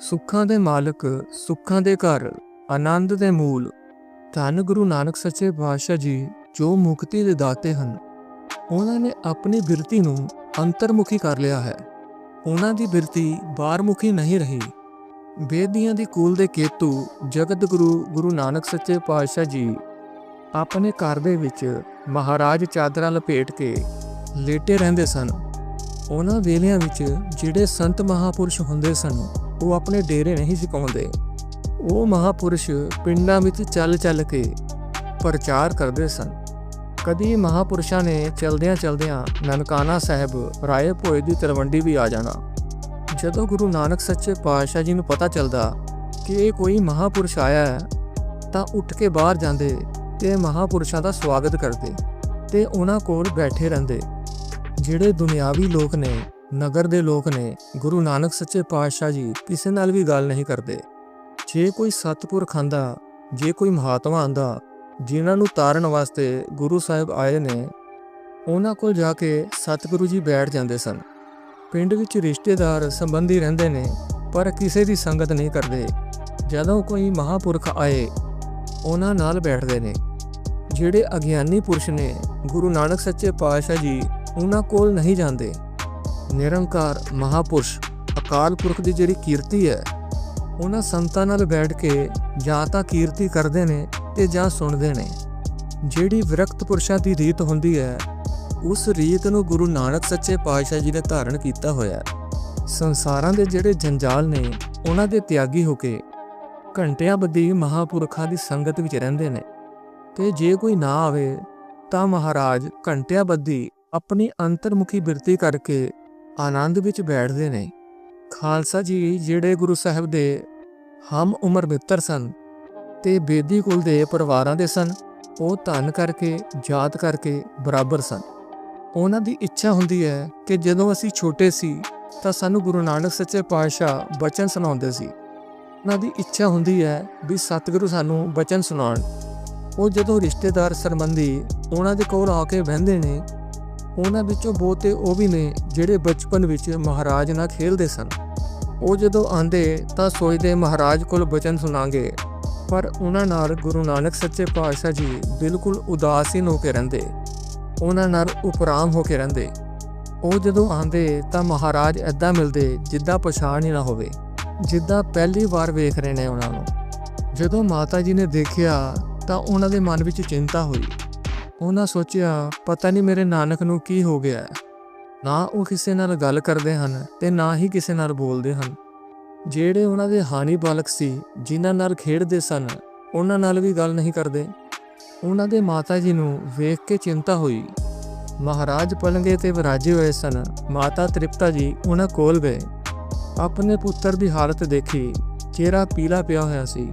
ਸੁੱਖਾਂ ਦੇ ਮਾਲਕ, ਸੁੱਖਾਂ ਦੇ ਘਰ, ਆਨੰਦ ਦੇ ਮੂਲ। ਧੰਨ ਗੁਰੂ ਨਾਨਕ ਸੱਚੇ ਪਾਤਸ਼ਾਹ ਜੀ, ਜੋ ਮੁਕਤੀ ਦੇ ਦਾਤੇ ਹਨ। ਉਹਨਾਂ ਨੇ ਆਪਣੀ ਬਿਰਤੀ ਨੂੰ ਅੰਤਰਮੁਖੀ ਕਰ ਲਿਆ ਹੈ। ਉਹਨਾਂ ਦੀ ਬਿਰਤੀ ਬਾਹਰਮੁਖੀ ਨਹੀਂ ਰਹੀ। ਬੇਦੀਆਂ ਦੀ ਕੂਲ ਦੇ ਕੇਤੂ ਜਗਤ ਗੁਰੂ ਗੁਰੂ ਨਾਨਕ ਸੱਚੇ ਪਾਤਸ਼ਾਹ ਜੀ ਆਪਣੇ ਘਰ ਦੇ ਵਿੱਚ ਮਹਾਰਾਜ ਚਾਦਰਾਂ ਲਪੇਟ ਕੇ ਲੇਟੇ ਰਹਿੰਦੇ ਸਨ। ਉਹਨਾਂ ਵੇਲਿਆਂ ਵਿੱਚ ਜਿਹੜੇ ਸੰਤ ਮਹਾਪੁਰਸ਼ ਹੁੰਦੇ ਸਨ ਉਹ ਆਪਣੇ ਡੇਰੇ ਨਹੀਂ ਸਿਕਾਉਂਦੇ ਉਹ ਮਹਾਪੁਰਸ਼ ਪਿੰਡਾਂ ਵਿੱਚ ਚੱਲ ਚੱਲ ਕੇ ਪ੍ਰਚਾਰ ਕਰਦੇ ਸਨ। ਕਦੀ ਮਹਾਪੁਰਸ਼ਾਂ ਨੇ ਚਲਦਿਆਂ ਚਲਦਿਆਂ ਨਨਕਾਣਾ ਸਾਹਿਬ ਰਾਏ ਭੋਏ ਦੀ ਤਲਵੰਡੀ ਵੀ ਆ ਜਾਣਾ। ਜਦੋਂ ਗੁਰੂ ਨਾਨਕ ਸੱਚੇ ਪਾਤਸ਼ਾਹ ਜੀ ਨੂੰ ਪਤਾ ਚੱਲਦਾ ਕਿ ਇਹ ਕੋਈ ਮਹਾਪੁਰਸ਼ ਆਇਆ ਹੈ, ਤਾਂ ਉੱਠ ਕੇ ਬਾਹਰ ਜਾਂਦੇ ਤੇ ਮਹਾਪੁਰਸ਼ਾਂ ਦਾ ਸਵਾਗਤ ਕਰਦੇ ਤੇ ਉਹਨਾਂ ਕੋਲ ਬੈਠੇ ਰਹਿੰਦੇ। ਜਿਹੜੇ ਦੁਨਿਆਵੀ ਲੋਕ ਨੇ ਨਗਰ ਦੇ ਲੋਕ ਨੇ ਗੁਰੂ ਨਾਨਕ ਸੱਚੇ ਪਾਤਸ਼ਾਹ ਜੀ ਕਿਸੇ ਨਾਲ ਵੀ ਗੱਲ ਨਹੀਂ ਕਰਦੇ। ਜੇ ਕੋਈ ਸਤਪੁਰਖ ਆਂਦਾ, ਜੇ ਕੋਈ ਮਹਾਤਮਾ ਆਂਦਾ, ਜਿਨ੍ਹਾਂ ਨੂੰ ਤਾਰਨ ਵਾਸਤੇ ਗੁਰੂ ਸਾਹਿਬ ਆਏ ਨੇ, ਉਹਨਾਂ ਕੋਲ ਜਾ ਕੇ ਸਤਿਗੁਰੂ ਜੀ ਬੈਠ ਜਾਂਦੇ ਸਨ। ਪਿੰਡ ਵਿੱਚ ਰਿਸ਼ਤੇਦਾਰ ਸੰਬੰਧੀ ਰਹਿੰਦੇ ਨੇ, ਪਰ ਕਿਸੇ ਦੀ ਸੰਗਤ ਨਹੀਂ ਕਰਦੇ। ਜਦੋਂ ਕੋਈ ਮਹਾਪੁਰਖ ਆਏ, ਉਹਨਾਂ ਨਾਲ ਬੈਠਦੇ ਨੇ। ਜਿਹੜੇ ਅਗਿਆਨੀ ਪੁਰਸ਼ ਨੇ, ਗੁਰੂ ਨਾਨਕ ਸੱਚੇ ਪਾਤਸ਼ਾਹ ਜੀ, ਉਹਨਾਂ ਕੋਲ ਨਹੀਂ ਜਾਂਦੇ। ਨਿਰੰਕਾਰ ਮਹਾਪੁਰਸ਼ ਅਕਾਲ ਪੁਰਖ ਦੀ ਜਿਹੜੀ ਕੀਰਤੀ ਹੈ, ਉਹਨਾਂ ਸੰਤਾਂ ਨਾਲ ਬੈਠ ਕੇ ਜਾਂ ਤਾਂ ਕੀਰਤੀ ਕਰਦੇ ਨੇ ਤੇ ਜਾਂ ਸੁਣਦੇ ਨੇ। ਜਿਹੜੀ ਵਿਰਕਤ ਪੁਰਸ਼ਾਂ ਦੀ ਰੀਤ ਹੁੰਦੀ ਹੈ, ਉਸ ਰੀਤ ਨੂੰ ਗੁਰੂ ਨਾਨਕ ਸੱਚੇ ਪਾਤਸ਼ਾਹ ਜੀ ਨੇ ਧਾਰਨ ਕੀਤਾ ਹੋਇਆ ਸੰਸਾਰਾਂ ਦੇ ਜਿਹੜੇ ਜੰਜਾਲ ਨੇ, ਉਹਨਾਂ ਦੇ ਤਿਆਗੀ ਹੋ ਕੇ ਘੰਟਿਆਂ ਬੱਧੀ ਮਹਾਪੁਰਖਾਂ ਦੀ ਸੰਗਤ ਵਿੱਚ ਰਹਿੰਦੇ ਨੇ। ਤੇ ਜੇ ਕੋਈ ਨਾ ਆਵੇ, ਤਾਂ ਮਹਾਰਾਜ ਘੰਟਿਆਂ ਬੱਧੀ ਆਪਣੀ ਅੰਤਰਮੁਖੀ ਬਿਰਤੀ ਕਰਕੇ ਆਨੰਦ ਵਿੱਚ ਬੈਠਦੇ ਨੇ। ਖਾਲਸਾ ਜੀ ਜਿਹੜੇ ਗੁਰੂ ਸਾਹਿਬ ਦੇ ਹਮ ਉਮਰ ਮਿੱਤਰ ਸਨ ਤੇ ਬੇਦੀ ਕੁਲ ਦੇ ਪਰਿਵਾਰਾਂ ਦੇ ਸਨ, ਉਹ ਧਨ ਕਰਕੇ ਜਾਤ ਕਰਕੇ ਬਰਾਬਰ ਸਨ। ਉਹਨਾਂ ਦੀ ਇੱਛਾ ਹੁੰਦੀ ਹੈ ਕਿ ਜਦੋਂ ਅਸੀਂ ਛੋਟੇ ਸੀ ਤਾਂ ਸਾਨੂੰ ਗੁਰੂ ਨਾਨਕ ਸੱਚੇ ਪਾਤਸ਼ਾਹ ਬਚਨ ਸੁਣਾਉਂਦੇ ਸੀ। ਉਹਨਾਂ ਦੀ ਇੱਛਾ ਹੁੰਦੀ ਹੈ ਵੀ ਸਤਿਗੁਰੂ ਸਾਨੂੰ ਬਚਨ ਸੁਣਾਉਣ। ਉਹ ਜਦੋਂ ਰਿਸ਼ਤੇਦਾਰ ਸਰਬੰਧੀ ਉਹਨਾਂ ਦੇ ਕੋਲ ਆ ਕੇ ਬਹਿੰਦੇ ਨੇ ਉਹਨਾਂ ਵਿੱਚੋਂ ਬਹੁਤੇ ਉਹ ਵੀ ਨੇ ਜਿਹੜੇ ਬਚਪਨ ਵਿੱਚ ਮਹਾਰਾਜ ਨਾਲ ਖੇਲਦੇ ਸਨ। ਉਹ ਜਦੋਂ ਆਂਦੇ ਤਾਂ ਸੋਚਦੇ ਮਹਾਰਾਜ ਕੋਲ ਬਚਨ ਸੁਣਾਂਗੇ। ਪਰ ਉਹਨਾਂ ਨਾਲ ਗੁਰੂ ਨਾਨਕ ਸੱਚੇ ਪਾਤਸ਼ਾਹ ਜੀ ਬਿਲਕੁਲ ਉਦਾਸੀਨ ਹੋ ਕੇ ਰਹਿੰਦੇ। ਉਹਨਾਂ ਨਾਲ ਉਪਰਾਮ ਹੋ ਕੇ ਰਹਿੰਦੇ। ਉਹ ਜਦੋਂ ਆਂਦੇ ਤਾਂ ਮਹਾਰਾਜ ਐਦਾਂ ਮਿਲਦੇ ਜਿੱਦਾਂ ਪਛਾਣ ਹੀ ਨਾ ਹੋਵੇ। ਜਿੱਦਾਂ ਪਹਿਲੀ ਵਾਰ ਵੇਖ ਰਹੇ ਨੇ ਉਹਨਾਂ ਨੂੰ। ਜਦੋਂ ਮਾਤਾ ਜੀ ਨੇ ਦੇਖਿਆ ਤਾਂ ਉਹਨਾਂ ਦੇ ਮਨ ਵਿੱਚ ਚਿੰਤਾ ਹੋਈ। ਉਹਨਾਂ ਸੋਚਿਆ, ਪਤਾ ਨਹੀਂ ਮੇਰੇ ਨਾਨਕ ਨੂੰ ਕੀ ਹੋ ਗਿਆ ਹੈ। ਨਾ ਉਹ ਕਿਸੇ ਨਾਲ ਗੱਲ ਕਰਦੇ ਹਨ ਤੇ ਨਾ ਹੀ ਕਿਸੇ ਨਾਲ ਬੋਲਦੇ ਹਨ। ਜਿਹੜੇ ਉਹਨਾਂ ਦੇ ਹਾਨੀ ਬਾਲਕ ਸੀ, ਜਿਨ੍ਹਾਂ ਨਾਲ ਖੇਡਦੇ ਸਨ, ਉਹਨਾਂ ਨਾਲ ਵੀ ਗੱਲ ਨਹੀਂ ਕਰਦੇ। ਉਹਨਾਂ ਦੇ ਮਾਤਾ ਜੀ ਨੂੰ ਵੇਖ ਕੇ ਚਿੰਤਾ ਹੋਈ। ਮਹਾਰਾਜ ਪਲੰਗੇ ਤੇ ਵਿਰਾਜੇ ਹੋਏ ਸਨ। ਮਾਤਾ ਤ੍ਰਿਪਤਾ ਜੀ ਉਹਨਾਂ ਕੋਲ ਗਏ। ਆਪਣੇ ਪੁੱਤਰ ਦੀ ਹਾਲਤ ਦੇਖੀ। ਚਿਹਰਾ ਪੀਲਾ ਪਿਆ ਹੋਇਆ ਸੀ।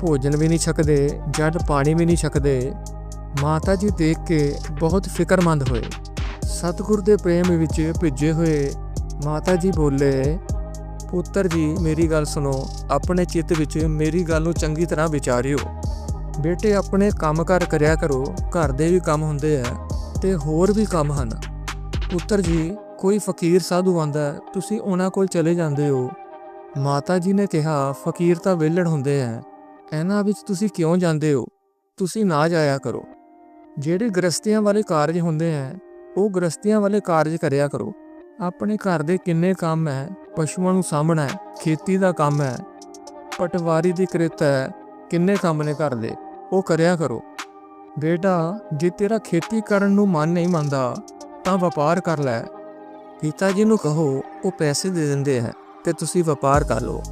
ਭੋਜਨ ਵੀ ਨਹੀਂ ਛਕਦੇ ਜਦ ਪਾਣੀ ਵੀ ਨਹੀਂ ਛਕਦੇ। ਮਾਤਾ ਜੀ ਦੇਖ ਕੇ ਬਹੁਤ ਫਿਕਰਮੰਦ ਹੋਏ। ਸਤਿਗੁਰ ਦੇ ਪ੍ਰੇਮ ਵਿੱਚ ਭਿੱਜੇ ਹੋਏ ਮਾਤਾ ਜੀ ਬੋਲੇ, ਪੁੱਤਰ ਜੀ, ਮੇਰੀ ਗੱਲ ਸੁਣੋ, ਆਪਣੇ ਚਿੱਤ ਵਿੱਚ ਮੇਰੀ ਗੱਲ ਨੂੰ ਚੰਗੀ ਤਰ੍ਹਾਂ ਵਿਚਾਰਿਓ। ਬੇਟੇ, ਆਪਣੇ ਕੰਮ ਕਰ ਕਰਿਆ ਕਰੋ, ਘਰ ਦੇ ਵੀ ਕੰਮ ਹੁੰਦੇ ਆ ਤੇ ਹੋਰ ਵੀ ਕੰਮ ਹਨ। ਪੁੱਤਰ ਜੀ, ਕੋਈ ਫਕੀਰ ਸਾਧੂ ਆਂਦਾ ਤੁਸੀਂ ਉਹਨਾਂ ਕੋਲ ਚਲੇ ਜਾਂਦੇ ਹੋ ਮਾਤਾ ਜੀ ਨੇ ਕਿਹਾ, ਫਕੀਰ ਤਾਂ ਵਿਹਲੜ ਹੁੰਦੇ ਆ, ਇਹਨਾਂ ਵਿੱਚ ਤੁਸੀਂ ਕਿਉਂ ਜਾਂਦੇ ਹੋ? ਤੁਸੀਂ ਨਾ ਜਾਇਆ ਕਰੋ। ਜਿਹੜੇ ਗ੍ਰਸਤੀਆਂ ਵਾਲੇ ਕਾਰਜ ਹੁੰਦੇ ਹੈ ਉਹ ਗ੍ਰਸਤੀਆਂ ਵਾਲੇ ਕਾਰਜ ਕਰਿਆ ਕਰੋ। ਆਪਣੇ ਘਰ ਦੇ ਕਿੰਨੇ ਕੰਮ ਹੈ ਪਸ਼ੂਆਂ ਨੂੰ ਸਾਂਭਣਾ ਹੈ ਖੇਤੀ ਦਾ ਕੰਮ ਹੈ ਪਟਵਾਰੀ ਦੀ ਕਿਰਤ ਹੈ ਕਿੰਨੇ ਕੰਮ ਨੇ ਘਰ ਦੇ, ਉਹ ਕਰਿਆ ਕਰੋ। ਬੇਟਾ, ਜੇ ਤੇਰਾ ਖੇਤੀ ਕਰਨ ਨੂੰ ਮਨ ਨਹੀਂ ਮੰਨਦਾ, ਤਾਂ ਵਪਾਰ ਕਰ ਲੈ। ਪਿਤਾ ਜੀ ਨੂੰ ਕਹੋ, ਉਹ ਪੈਸੇ ਦੇ ਦਿੰਦੇ ਹੈ ਤੇ ਤੁਸੀਂ ਵਪਾਰ ਕਰ ਲਓ।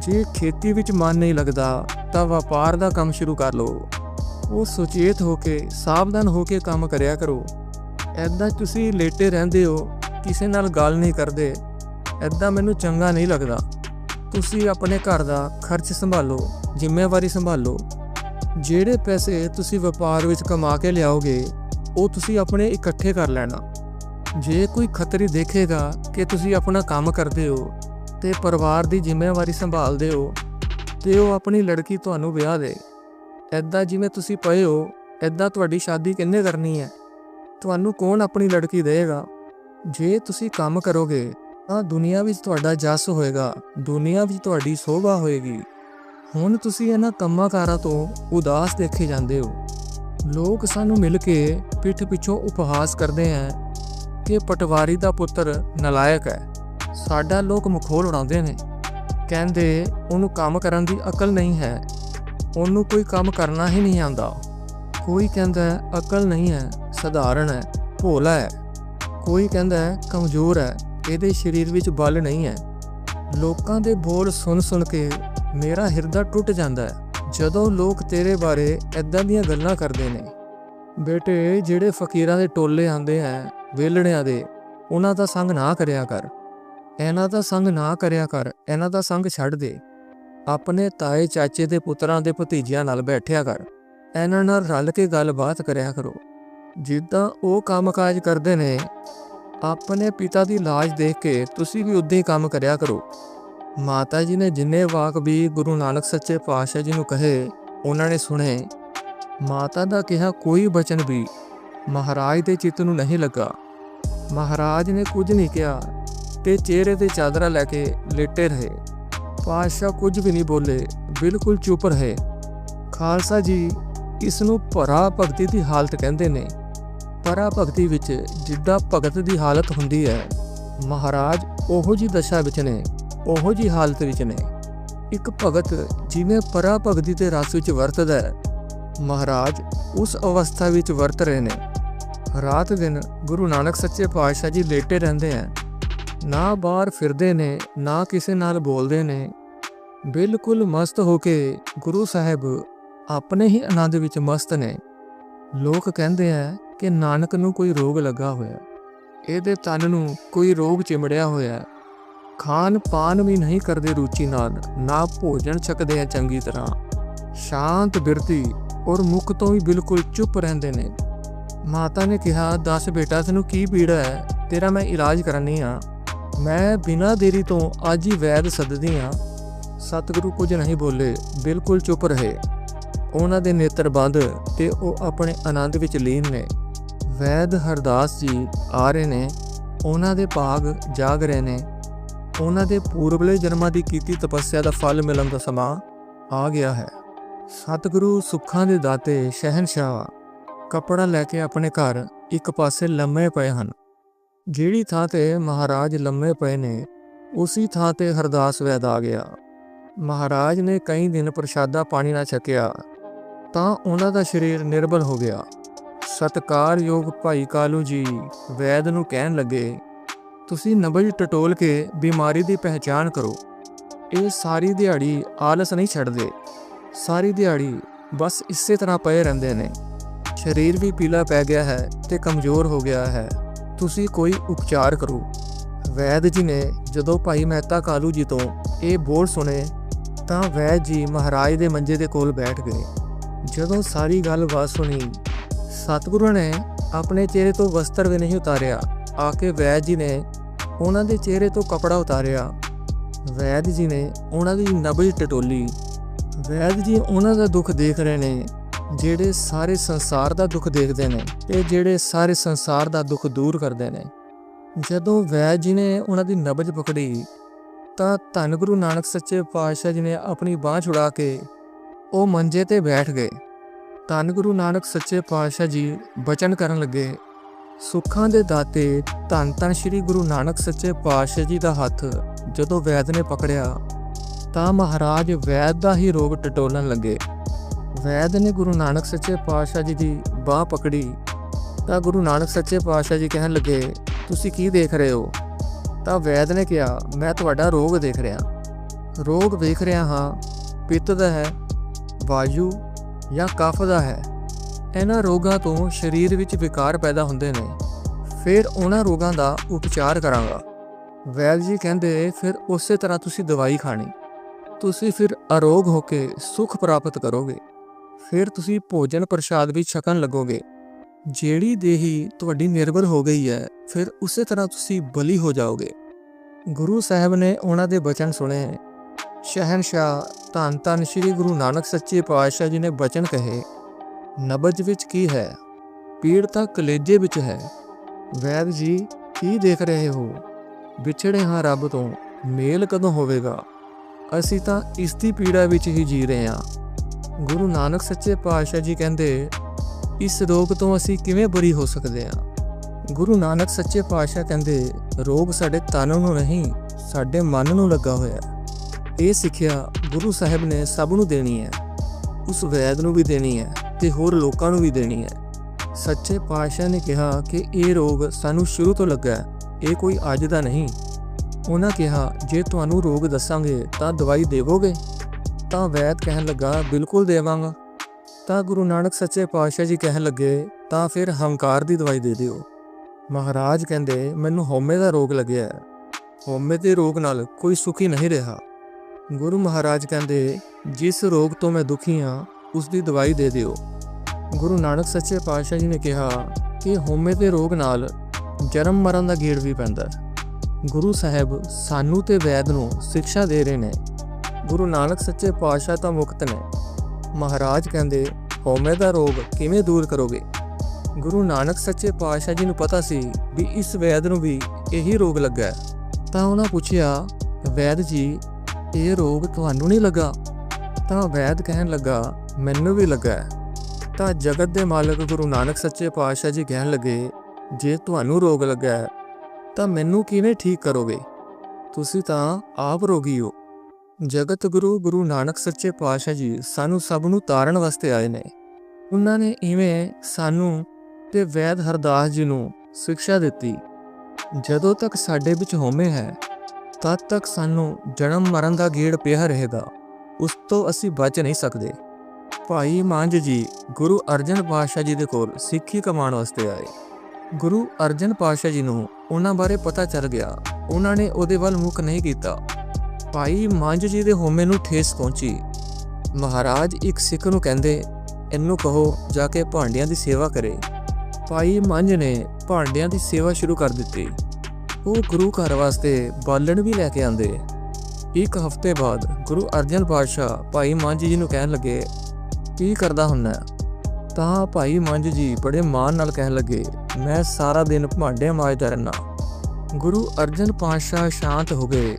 ਜੇ ਖੇਤੀ ਵਿੱਚ ਮਨ ਨਹੀਂ ਲੱਗਦਾ, ਤਾਂ ਵਪਾਰ ਦਾ ਕੰਮ ਸ਼ੁਰੂ ਕਰ ਲਓ। ਉਹ ਸੁਚੇਤ ਹੋ ਕੇ, ਸਾਵਧਾਨ ਹੋ ਕੇ ਕੰਮ ਕਰਿਆ ਕਰੋ। ਐਦਾਂ ਤੁਸੀਂ ਲੇਟੇ ਰਹਿੰਦੇ ਹੋ, ਕਿਸੇ ਨਾਲ ਗੱਲ ਨਹੀਂ ਕਰਦੇ। ਐਦਾਂ ਮੈਨੂੰ ਚੰਗਾ ਨਹੀਂ ਲੱਗਦਾ। ਤੁਸੀਂ ਆਪਣੇ ਘਰ ਦਾ ਖਰਚ ਸੰਭਾਲੋ, ਜ਼ਿੰਮੇਵਾਰੀ ਸੰਭਾਲੋ। ਜਿਹੜੇ ਪੈਸੇ ਤੁਸੀਂ ਵਪਾਰ ਵਿੱਚ ਕਮਾ ਕੇ ਲਿਆਓਗੇ, ਉਹ ਤੁਸੀਂ ਆਪਣੇ ਇਕੱਠੇ ਕਰ ਲੈਣਾ। ਜੇ ਕੋਈ ਖਤਰੀ ਦੇਖੇਗਾ ਕਿ ਤੁਸੀਂ ਆਪਣਾ ਕੰਮ ਕਰਦੇ ਹੋ ਤੇ ਪਰਿਵਾਰ ਦੀ ਜ਼ਿੰਮੇਵਾਰੀ ਸੰਭਾਲਦੇ ਹੋ, ਤੇ ਉਹ ਆਪਣੀ ਲੜਕੀ ਤੁਹਾਨੂੰ ਵਿਆਹ ਦੇ। ਐਦਾਂ ਜਿਵੇਂ ਤੁਸੀਂ ਪਏ ਹੋ ਐਦਾਂ ਤੁਹਾਡੀ ਸ਼ਾਦੀ ਕਿੰਨੇ ਕਰਨੀ ਹੈ? ਤੁਹਾਨੂੰ ਕੌਣ ਆਪਣੀ ਲੜਕੀ ਦੇਵੇਗਾ? ਜੇ ਤੁਸੀਂ ਕੰਮ ਕਰੋਗੇ, ਤਾਂ ਦੁਨੀਆ ਵਿੱਚ ਤੁਹਾਡਾ ਜਸ ਹੋਏਗਾ, ਦੁਨੀਆ ਵਿੱਚ ਤੁਹਾਡੀ ਸੋਭਾ ਹੋਏਗੀ। ਹੁਣ ਤੁਸੀਂ ਇਹਨਾਂ ਕੰਮਾਂ ਕਾਰਾਂ ਤੋਂ ਉਦਾਸ ਦੇਖੇ ਜਾਂਦੇ ਹੋ। ਲੋਕ ਸਾਨੂੰ ਮਿਲ ਕੇ ਪਿੱਠ ਪਿੱਛੋਂ ਉਪਹਾਸ ਕਰਦੇ ਹੈ ਕਿ ਪਟਵਾਰੀ ਦਾ ਪੁੱਤਰ ਨਲਾਇਕ ਹੈ। ਸਾਡਾ ਲੋਕ ਮਖੌਲ ਉਡਾਉਂਦੇ ਨੇ। ਕਹਿੰਦੇ, ਉਹਨੂੰ ਕੰਮ ਕਰਨ ਦੀ ਅਕਲ ਨਹੀਂ ਹੈ। ਉਹਨੂੰ ਕੋਈ ਕੰਮ ਕਰਨਾ ਹੀ ਨਹੀਂ ਆਉਂਦਾ। ਕੋਈ ਕਹਿੰਦਾ ਹੈ, ਅਕਲ ਨਹੀਂ ਹੈ, ਸਧਾਰਨ ਹੈ, ਭੋਲਾ ਹੈ। ਕੋਈ ਕਹਿੰਦਾ ਹੈ, ਕਮਜ਼ੋਰ ਹੈ, ਇਹਦੇ ਸਰੀਰ ਵਿੱਚ ਬਲ ਨਹੀਂ ਹੈ। ਲੋਕਾਂ ਦੇ ਬੋਲ ਸੁਣ ਸੁਣ ਕੇ ਮੇਰਾ ਹਿਰਦਾ ਟੁੱਟ ਜਾਂਦਾ ਹੈ। ਜਦੋਂ ਲੋਕ ਤੇਰੇ ਬਾਰੇ ਐਦਾਂ ਦੀਆਂ ਗੱਲਾਂ ਕਰਦੇ ਨੇ, ਬੇਟੇ, ਜਿਹੜੇ ਫਕੀਰਾਂ ਦੇ ਟੋਲੇ ਆਂਦੇ ਆ ਵੇਲੜਿਆਂ ਦੇ, ਉਹਨਾਂ ਦਾ ਸੰਗ ਨਾ ਕਰਿਆ ਕਰ। ਇਹਨਾਂ ਦਾ ਸੰਗ ਨਾ ਕਰਿਆ ਕਰ, ਇਹਨਾਂ ਦਾ ਸੰਗ ਛੱਡ ਦੇ। ਆਪਣੇ ਤਾਏ ਚਾਚੇ ਦੇ ਪੁੱਤਰਾਂ ਦੇ ਭਤੀਜਿਆਂ ਨਾਲ ਬੈਠਿਆ ਕਰ। ਇਹਨਾਂ ਨਾਲ ਰਲ ਕੇ ਗੱਲਬਾਤ ਕਰਿਆ ਕਰੋ। ਜਿੱਦਾਂ ਉਹ ਕੰਮਕਾਜ ਕਰਦੇ ਨੇ, ਆਪਣੇ ਪਿਤਾ ਦੀ ਲਾਸ਼ ਦੇਖ ਕੇ ਤੁਸੀਂ ਵੀ ਉਦਾਂ ਹੀ ਕੰਮ ਕਰਿਆ ਕਰੋ। ਮਾਤਾ ਜੀ ਨੇ ਜਿੰਨੇ ਵਾਕ ਵੀ ਗੁਰੂ ਨਾਨਕ ਸੱਚੇ ਪਾਤਸ਼ਾਹ ਜੀ ਨੂੰ ਕਹੇ, ਉਹਨਾਂ ਨੇ ਸੁਣੇ। ਮਾਤਾ ਦਾ ਕਿਹਾ ਕੋਈ ਬਚਨ ਵੀ ਮਹਾਰਾਜ ਦੇ ਚਿੱਤ ਨੂੰ ਨਹੀਂ ਲੱਗਾ। ਮਹਾਰਾਜ ਨੇ ਕੁਝ ਨਹੀਂ ਕਿਹਾ ਤੇ ਚਿਹਰੇ ਤੇ ਚਾਦਰਾ ਲੈ ਕੇ ਲੇਟੇ ਰਹੇ। ਪਾਤਸ਼ਾਹ ਕੁਝ ਵੀ ਨਹੀਂ ਬੋਲੇ, ਬਿਲਕੁਲ ਚੁੱਪ ਰਹੇ। ਖਾਲਸਾ ਜੀ ਇਸ ਨੂੰ ਭਰਾ ਭਗਤੀ ਦੀ ਹਾਲਤ ਕਹਿੰਦੇ ਨੇ। ਪਰਾ ਭਗਤੀ ਵਿੱਚ ਜਿੱਦਾਂ ਭਗਤ ਦੀ ਹਾਲਤ ਹੁੰਦੀ ਹੈ, ਮਹਾਰਾਜ ਉਹੋ ਜੀ ਦਸ਼ਾ ਵਿੱਚ ਨੇ, ਉਹੋ ਜੀ ਹਾਲਤ ਵਿੱਚ ਨੇ। ਇੱਕ ਭਗਤ ਜਿਵੇਂ ਪਰਾ ਭਗਤੀ ਦੇ ਰਸ ਵਿੱਚ ਵਰਤਦਾ ਹੈ, ਮਹਾਰਾਜ ਉਸ ਅਵਸਥਾ ਵਿੱਚ ਵਰਤ ਰਹੇ ਨੇ। ਰਾਤ ਦਿਨ ਗੁਰੂ ਨਾਨਕ ਸੱਚੇ ਪਾਤਸ਼ਾਹ ਜੀ ਲੇਟੇ ਰਹਿੰਦੇ ਆ ਨਾ ਬਾਹਰ ਫਿਰਦੇ ਨੇ, ਨਾ ਕਿਸੇ ਨਾਲ ਬੋਲਦੇ ਨੇ ਬਿਲਕੁਲ ਮਸਤ ਹੋ ਕੇ ਗੁਰੂ ਸਾਹਿਬ ਆਪਣੇ ਹੀ ਆਨੰਦ ਵਿੱਚ ਮਸਤ ਨੇ। ਲੋਕ ਕਹਿੰਦੇ ਆ ਕਿ ਨਾਨਕ ਨੂੰ ਕੋਈ ਰੋਗ ਲੱਗਾ ਹੋਇਆ, ਇਹਦੇ ਤਨ ਨੂੰ ਕੋਈ ਰੋਗ ਚਿਮੜਿਆ ਹੋਇਆ। ਖਾਣ ਪਾਨ ਵੀ ਨਹੀਂ ਕਰਦੇ ਰੁਚੀ ਨਾਲ, ਨਾ ਭੋਜਨ ਛਕਦੇ ਆ ਚੰਗੀ ਤਰ੍ਹਾਂ। ਸ਼ਾਂਤ ਬਿਰਤੀ ਔਰ ਮੁਖ ਤੋਂ ਵੀ ਬਿਲਕੁਲ ਚੁੱਪ ਰਹਿੰਦੇ ਨੇ। ਮਾਤਾ ਨੇ ਕਿਹਾ, ਦੱਸ ਬੇਟਾ, ਤੈਨੂੰ ਕੀ ਪੀੜਾ ਹੈ? ਤੇਰਾ ਮੈਂ ਇਲਾਜ ਕਰਨੀ ਆ ਮੈਂ ਬਿਨਾਂ ਦੇਰੀ ਤੋਂ ਅੱਜ ਹੀ ਵੈਦ ਸੱਦਦੀ ਆ ਸਤਿਗੁਰੂ ਕੁਝ ਨਹੀਂ ਬੋਲੇ, ਬਿਲਕੁਲ ਚੁੱਪ ਰਹੇ। ਉਹਨਾਂ ਦੇ ਨੇਤਰ ਬੰਦ ਤੇ ਉਹ ਆਪਣੇ ਆਨੰਦ ਵਿੱਚ ਲੀਨ ਨੇ। ਵੈਦ ਹਰਦਾਸ ਜੀ ਆ ਰਹੇ ਨੇ। ਉਹਨਾਂ ਦੇ ਭਾਗ ਜਾਗ ਰਹੇ ਨੇ। ਉਹਨਾਂ ਦੇ ਪੂਰਬਲੇ ਜਨਮਾਂ ਦੀ ਕੀਤੀ ਤਪੱਸਿਆ ਦਾ ਫਲ ਮਿਲਣ ਦਾ ਸਮਾਂ ਆ ਗਿਆ ਹੈ। ਸਤਿਗੁਰੂ ਸੁੱਖਾਂ ਦੇ ਦਾਤੇ ਸ਼ਹਿਨशाह ਕਪੜਾ ਲੈ ਕੇ ਆਪਣੇ ਘਰ ਇੱਕ ਪਾਸੇ ਲੰਮੇ ਪਏ ਹਨ। ਜਿਹੜੀ ਥਾਂ ਤੇ ਮਹਾਰਾਜ ਲੰਮੇ ਪਏ ਨੇ, ਉਸੇ ਥਾਂ ਤੇ ਹਰਦਾਸ ਵੈਦ ਆ ਗਿਆ। ਮਹਾਰਾਜ ਨੇ ਕਈ ਦਿਨ ਪ੍ਰਸ਼ਾਦਾ ਪਾਣੀ ਨਾ ਛਕਿਆ, ਤਾਂ ਉਹਨਾਂ ਦਾ ਸਰੀਰ ਨਿਰਬਲ ਹੋ ਗਿਆ। ਸਤਕਾਰਯੋਗ ਭਾਈ ਕਾਲੂ ਜੀ ਵੈਦ ਨੂੰ ਕਹਿਣ ਲੱਗੇ, ਤੁਸੀਂ ਨਬਜ ਟਟੋਲ ਕੇ ਬਿਮਾਰੀ ਦੀ ਪਹਿਚਾਨ ਕਰੋ। ਇਹ ਸਾਰੀ ਦਿਹਾੜੀ ਆਲਸ ਨਹੀਂ ਛੱਡਦੇ। ਸਾਰੀ ਦਿਹਾੜੀ ਬਸ ਇਸੇ ਤਰ੍ਹਾਂ ਪਏ ਰਹਿੰਦੇ ਨੇ। ਸਰੀਰ ਵੀ ਪੀਲਾ ਪੈ ਗਿਆ ਹੈ ਤੇ ਕਮਜ਼ੋਰ ਹੋ ਗਿਆ ਹੈ। ਤੁਸੀਂ ਕੋਈ ਉਪਚਾਰ ਕਰੋ। ਵੈਦ ਜੀ ਨੇ ਜਦੋਂ ਭਾਈ ਮਹਿਤਾ ਕਾਲੂ ਜੀ ਤੋਂ ਇਹ ਬੋਲ ਸੁਣੇ ਤਾਂ ਵੈਦ ਜੀ ਮਹਾਰਾਜ ਦੇ ਮੰਜੇ ਦੇ ਕੋਲ ਬੈਠ ਗਏ। ਜਦੋਂ ਸਾਰੀ ਗੱਲਬਾਤ ਸੁਣੀ, ਸਤਿਗੁਰੂ ਨੇ ਆਪਣੇ ਚਿਹਰੇ ਤੋਂ ਵਸਤਰ ਵੀ ਨਹੀਂ ਉਤਾਰਿਆ। ਆ ਕੇ ਵੈਦ ਜੀ ਨੇ ਉਹਨਾਂ ਦੇ ਚਿਹਰੇ ਤੋਂ ਕਪੜਾ ਉਤਾਰਿਆ। ਵੈਦ ਜੀ ਨੇ ਉਹਨਾਂ ਦੀ ਨਬਜ ਟਟੋਲੀ। ਵੈਦ ਜੀ ਉਹਨਾਂ ਦਾ ਦੁੱਖ ਦੇਖ ਰਹੇ ਨੇ, ਜਿਹੜੇ ਸਾਰੇ ਸੰਸਾਰ ਦਾ ਦੁੱਖ ਦੇਖਦੇ ਨੇ ਤੇ ਜਿਹੜੇ ਸਾਰੇ ਸੰਸਾਰ ਦਾ ਦੁੱਖ ਦੂਰ ਕਰਦੇ ਨੇ। ਜਦੋਂ ਵੈਦ ਜੀ ਨੇ ਉਹਨਾਂ ਦੀ ਨਬਜ ਪਕੜੀ ਤਾਂ ਧੰਨ ਗੁਰੂ ਨਾਨਕ ਸੱਚੇ ਪਾਤਸ਼ਾਹ ਜੀ ਨੇ ਆਪਣੀ ਬਾਹ ਛੁਡਾ ਕੇ ਉਹ ਮੰਜੇ ਤੇ ਬੈਠ ਗਏ। ਧੰਨ ਗੁਰੂ ਨਾਨਕ ਸੱਚੇ ਪਾਤਸ਼ਾਹ ਜੀ ਬਚਨ ਕਰਨ ਲੱਗੇ। ਸੁੱਖਾਂ ਦੇ ਦਾਤੇ ਧੰਨ ਧੰਨ ਸ੍ਰੀ ਗੁਰੂ ਨਾਨਕ ਸੱਚੇ ਪਾਤਸ਼ਾਹ ਜੀ ਦਾ ਹੱਥ ਜਦੋਂ ਵੈਦ ਨੇ ਪਕੜਿਆ, ਤਾਂ ਮਹਾਰਾਜ ਵੈਦ ਦਾ ਹੀ ਰੋਗ ਟਟੋਲਣ ਲੱਗੇ। ਵੈਦ ਨੇ ਗੁਰੂ ਨਾਨਕ ਸੱਚੇ ਪਾਤਸ਼ਾਹ ਜੀ ਦੀ ਬਾਹ ਪਕੜੀ, ਤਾਂ ਗੁਰੂ ਨਾਨਕ ਸੱਚੇ ਪਾਤਸ਼ਾਹ ਜੀ ਕਹਿਣ ਲੱਗੇ, ਤੁਸੀਂ ਕੀ ਦੇਖ ਰਹੇ ਹੋ? ਤਾਂ ਵੈਦ ਨੇ ਕਿਹਾ, ਮੈਂ ਤੁਹਾਡਾ ਰੋਗ ਦੇਖ ਰਿਹਾ। ਰੋਗ ਵੇਖ ਰਿਹਾ ਹਾਂ, ਪਿੱਤ ਦਾ ਹੈ, ਵਾਯੂ ਜਾਂ ਕਫ ਦਾ ਹੈ। ਇਹਨਾਂ ਰੋਗਾਂ ਤੋਂ ਸਰੀਰ ਵਿੱਚ ਵਿਕਾਰ ਪੈਦਾ ਹੁੰਦੇ ਨੇ। ਫਿਰ ਉਹਨਾਂ ਰੋਗਾਂ ਦਾ ਉਪਚਾਰ ਕਰਾਂਗਾ। ਵੈਦ ਜੀ ਕਹਿੰਦੇ, ਫਿਰ ਉਸੇ ਤਰ੍ਹਾਂ ਤੁਸੀਂ ਦਵਾਈ ਖਾਣੀ। ਤੁਸੀਂ ਫਿਰ ਅਰੋਗ ਹੋ ਕੇ ਸੁਖ ਪ੍ਰਾਪਤ ਕਰੋਗੇ। ਫਿਰ ਤੁਸੀਂ ਭੋਜਨ ਪ੍ਰਸ਼ਾਦ ਵੀ ਛਕਣ ਲੱਗੋਗੇ। ਜਿਹੜੀ ਦੇਹੀ ਤੁਹਾਡੀ ਨਿਰਭਰ ਹੋ ਗਈ ਹੈ, ਫਿਰ ਉਸੇ ਤਰ੍ਹਾਂ ਤੁਸੀਂ ਬਲੀ ਹੋ ਜਾਓਗੇ। ਗੁਰੂ ਸਾਹਿਬ ਨੇ ਉਹਨਾਂ ਦੇ ਬਚਨ ਸੁਣੇ। ਸ਼ਹਿਨशाह ਧੰਨ ਧੰਨ ਸ੍ਰੀ ਗੁਰੂ ਨਾਨਕ ਸੱਚੇ ਪਾਤਸ਼ਾਹ ਜੀ ਨੇ ਬਚਨ ਕਹੇ, ਨਬਜ ਵਿੱਚ ਕੀ ਹੈ? ਪੀੜ ਤਾਂ ਕਲੇਜੇ ਵਿੱਚ ਹੈ। ਵੈਦ ਜੀ, ਕੀ ਦੇਖ ਰਹੇ ਹੋ? ਵਿਛੜੇ ਹਾਂ ਰੱਬ ਤੋਂ, ਮੇਲ ਕਦੋਂ ਹੋਵੇਗਾ? ਅਸੀਂ ਤਾਂ ਇਸ ਦੀ ਪੀੜਾ ਵਿੱਚ ਹੀ ਜੀ ਰਹੇ ਹਾਂ। ਗੁਰੂ ਨਾਨਕ ਸੱਚੇ ਪਾਤਸ਼ਾਹ ਜੀ ਕਹਿੰਦੇ ਇਸ ਰੋਗ ਤੋਂ ਅਸੀਂ ਕਿਵੇਂ ਬਰੀ ਹੋ ਸਕਦੇ ਹਾਂ? ਗੁਰੂ ਨਾਨਕ ਸੱਚੇ ਪਾਤਸ਼ਾਹ ਕਹਿੰਦੇ, ਰੋਗ ਸਾਡੇ ਤਨ ਨੂੰ ਨਹੀਂ, ਸਾਡੇ ਮਨ ਨੂੰ ਲੱਗਾ ਹੋਇਆ ਇਹ ਸਿੱਖਿਆ ਗੁਰੂ ਸਾਹਿਬ ਨੇ ਸਭ ਨੂੰ ਦੇਣੀ ਹੈ। ਉਸ ਵੈਦ ਨੂੰ ਵੀ ਦੇਣੀ ਹੈ ਤੇ ਹੋਰ ਲੋਕਾਂ ਨੂੰ ਵੀ ਦੇਣੀ ਹੈ। ਸੱਚੇ ਪਾਤਸ਼ਾਹ ਨੇ ਕਿਹਾ ਕਿ ਇਹ ਰੋਗ ਸਾਨੂੰ ਸ਼ੁਰੂ ਤੋਂ ਲੱਗਾ ਹੈ, ਇਹ ਕੋਈ ਅੱਜ ਦਾ ਨਹੀਂ। ਉਹਨਾਂ ਕਿਹਾ, ਜੇ ਤੁਹਾਨੂੰ ਰੋਗ ਦੱਸਾਂਗੇ ਤਾਂ ਦਵਾਈ ਦੇਵੋਗੇ? ਤਾਂ ਵੈਦ ਕਹਿਣ ਲੱਗਾ, ਬਿਲਕੁਲ ਦੇਵਾਂਗਾ। ਤਾਂ ਗੁਰੂ ਨਾਨਕ ਸੱਚੇ ਪਾਤਸ਼ਾਹ ਜੀ ਕਹਿਣ ਲੱਗੇ, ਤਾਂ ਫਿਰ ਹੰਕਾਰ ਦੀ ਦਵਾਈ ਦੇ ਦਿਓ। ਮਹਾਰਾਜ ਕਹਿੰਦੇ, ਮੈਨੂੰ ਹਉਮੈ ਦਾ ਰੋਗ ਲੱਗਿਆ ਹੈ। ਹਉਮੈ ਦੇ ਰੋਗ ਨਾਲ ਕੋਈ ਸੁਖੀ ਨਹੀਂ ਰਿਹਾ। ਗੁਰੂ ਮਹਾਰਾਜ ਕਹਿੰਦੇ, ਜਿਸ ਰੋਗ ਤੋਂ ਮੈਂ ਦੁਖੀ ਹਾਂ, ਉਸ ਦੀ ਦਵਾਈ ਦੇ ਦਿਓ। ਗੁਰੂ ਨਾਨਕ ਸੱਚੇ ਪਾਤਸ਼ਾਹ ਜੀ ਨੇ ਕਿਹਾ ਕਿ ਹਉਮੈ ਦੇ ਰੋਗ ਨਾਲ ਜਨਮ ਮਰਨ ਦਾ ਗੇੜ ਵੀ ਪੈਂਦਾ ਗੁਰੂ ਸਾਹਿਬ ਸਾਨੂੰ ਤੇ ਵੈਦ ਨੂੰ ਸਿੱਖਿਆ ਦੇ ਰਹੇ ਨੇ। ਗੁਰੂ ਨਾਨਕ ਸੱਚੇ ਪਾਤਸ਼ਾਹ ਤਾਂ ਮੁਕਤ ਨੇ। ਮਹਾਰਾਜ ਕਹਿੰਦੇ ਹਉਮੈ ਦਾ ਰੋਗ ਕਿਵੇਂ ਦੂਰ ਕਰੋਗੇ? ਗੁਰੂ ਨਾਨਕ ਸੱਚੇ ਪਾਤਸ਼ਾਹ ਜੀ ਨੂੰ ਪਤਾ ਸੀ ਵੀ ਇਸ ਵੈਦ ਨੂੰ ਵੀ ਇਹੀ ਰੋਗ ਲੱਗਾ ਤਾਂ ਉਹਨਾਂ ਪੁੱਛਿਆ, ਵੈਦ ਜੀ, ਇਹ ਰੋਗ ਤੁਹਾਨੂੰ ਨਹੀਂ ਲੱਗਾ? ਤਾਂ ਵੈਦ ਕਹਿਣ ਲੱਗਾ, ਮੈਨੂੰ ਵੀ ਲੱਗਾ ਤਾਂ ਜਗਤ ਦੇ ਮਾਲਕ ਗੁਰੂ ਨਾਨਕ ਸੱਚੇ ਪਾਤਸ਼ਾਹ ਜੀ ਕਹਿਣ ਲੱਗੇ, ਜੇ ਤੁਹਾਨੂੰ ਰੋਗ ਲੱਗਾ ਤਾਂ ਮੈਨੂੰ ਕਿਵੇਂ ਠੀਕ ਕਰੋਗੇ? ਤੁਸੀਂ ਤਾਂ ਆਪ ਰੋਗੀ ਹੋ। ਜਗਤ ਗੁਰੂ ਗੁਰੂ ਨਾਨਕ ਸੱਚੇ ਪਾਤਸ਼ਾਹ ਜੀ ਸਾਨੂੰ ਸਭ ਨੂੰ ਤਾਰਨ ਵਾਸਤੇ ਆਏ ਨੇ। ਉਹਨਾਂ ਨੇ ਇਵੇਂ ਸਾਨੂੰ ਤੇ ਵੈਦ ਹਰਦਾਸ ਜੀ ਨੂੰ ਸਿੱਖਿਆ ਦਿੱਤੀ। ਜਦੋਂ ਤੱਕ ਸਾਡੇ ਵਿੱਚ ਹਉਮੈ ਹੈ, ਤਦ ਤੱਕ ਸਾਨੂੰ ਜਨਮ ਮਰਨ ਦਾ ਗੇੜ ਪਿਆ ਰਹੇਗਾ। ਉਸ ਤੋਂ ਅਸੀਂ ਬਚ ਨਹੀਂ ਸਕਦੇ। ਭਾਈ ਮਾਂਝ ਜੀ, ਗੁਰੂ ਅਰਜਨ ਪਾਤਸ਼ਾਹ ਜੀ ਦੇ ਕੋਲ ਸਿੱਖੀ ਕਮਾਉਣ ਵਾਸਤੇ ਆਏ। ਗੁਰੂ ਅਰਜਨ ਪਾਤਸ਼ਾਹ ਜੀ ਨੂੰ ਉਹਨਾਂ ਬਾਰੇ ਪਤਾ ਚੱਲ ਗਿਆ। ਉਹਨਾਂ ਨੇ ਉਹਦੇ ਵੱਲ ਮੁੱਖ ਨਹੀਂ ਕੀਤਾ। ਭਾਈ ਮੰਜ ਜੀ ਦੇ ਹੋਮੇ ਨੂੰ ਠੇਸ ਪਹੁੰਚੀ। ਮਹਾਰਾਜ ਇੱਕ ਸਿੱਖ ਨੂੰ ਕਹਿੰਦੇ, ਇਹਨੂੰ ਕਹੋ ਜਾ ਕੇ ਭਾਂਡਿਆਂ ਦੀ ਸੇਵਾ ਕਰੇ। ਭਾਈ ਮੰਜ ਨੇ ਭਾਂਡਿਆਂ ਦੀ ਸੇਵਾ ਸ਼ੁਰੂ ਕਰ ਦਿੱਤੀ। ਉਹ ਗੁਰੂ ਘਰ ਵਾਸਤੇ ਬਾਲਣ ਵੀ ਲੈ ਕੇ ਆਂਦੇ ਇੱਕ ਹਫ਼ਤੇ ਬਾਅਦ ਗੁਰੂ ਅਰਜਨ ਪਾਤਸ਼ਾਹ ਭਾਈ ਮੰਜ ਜੀ ਨੂੰ ਕਹਿਣ ਲੱਗੇ, ਕੀ ਕਰਦਾ ਹੁੰਨਾ? ਤਾਂ ਭਾਈ ਮੰਜ ਜੀ ਬੜੇ ਮਾਣ ਨਾਲ ਕਹਿਣ ਲੱਗੇ, ਮੈਂ ਸਾਰਾ ਦਿਨ ਭਾਂਡੇ ਮਾਜਦਾ ਰਹਿਣਾ ਗੁਰੂ ਅਰਜਨ ਪਾਤਸ਼ਾਹ ਸ਼ਾਂਤ ਹੋ ਗਏ।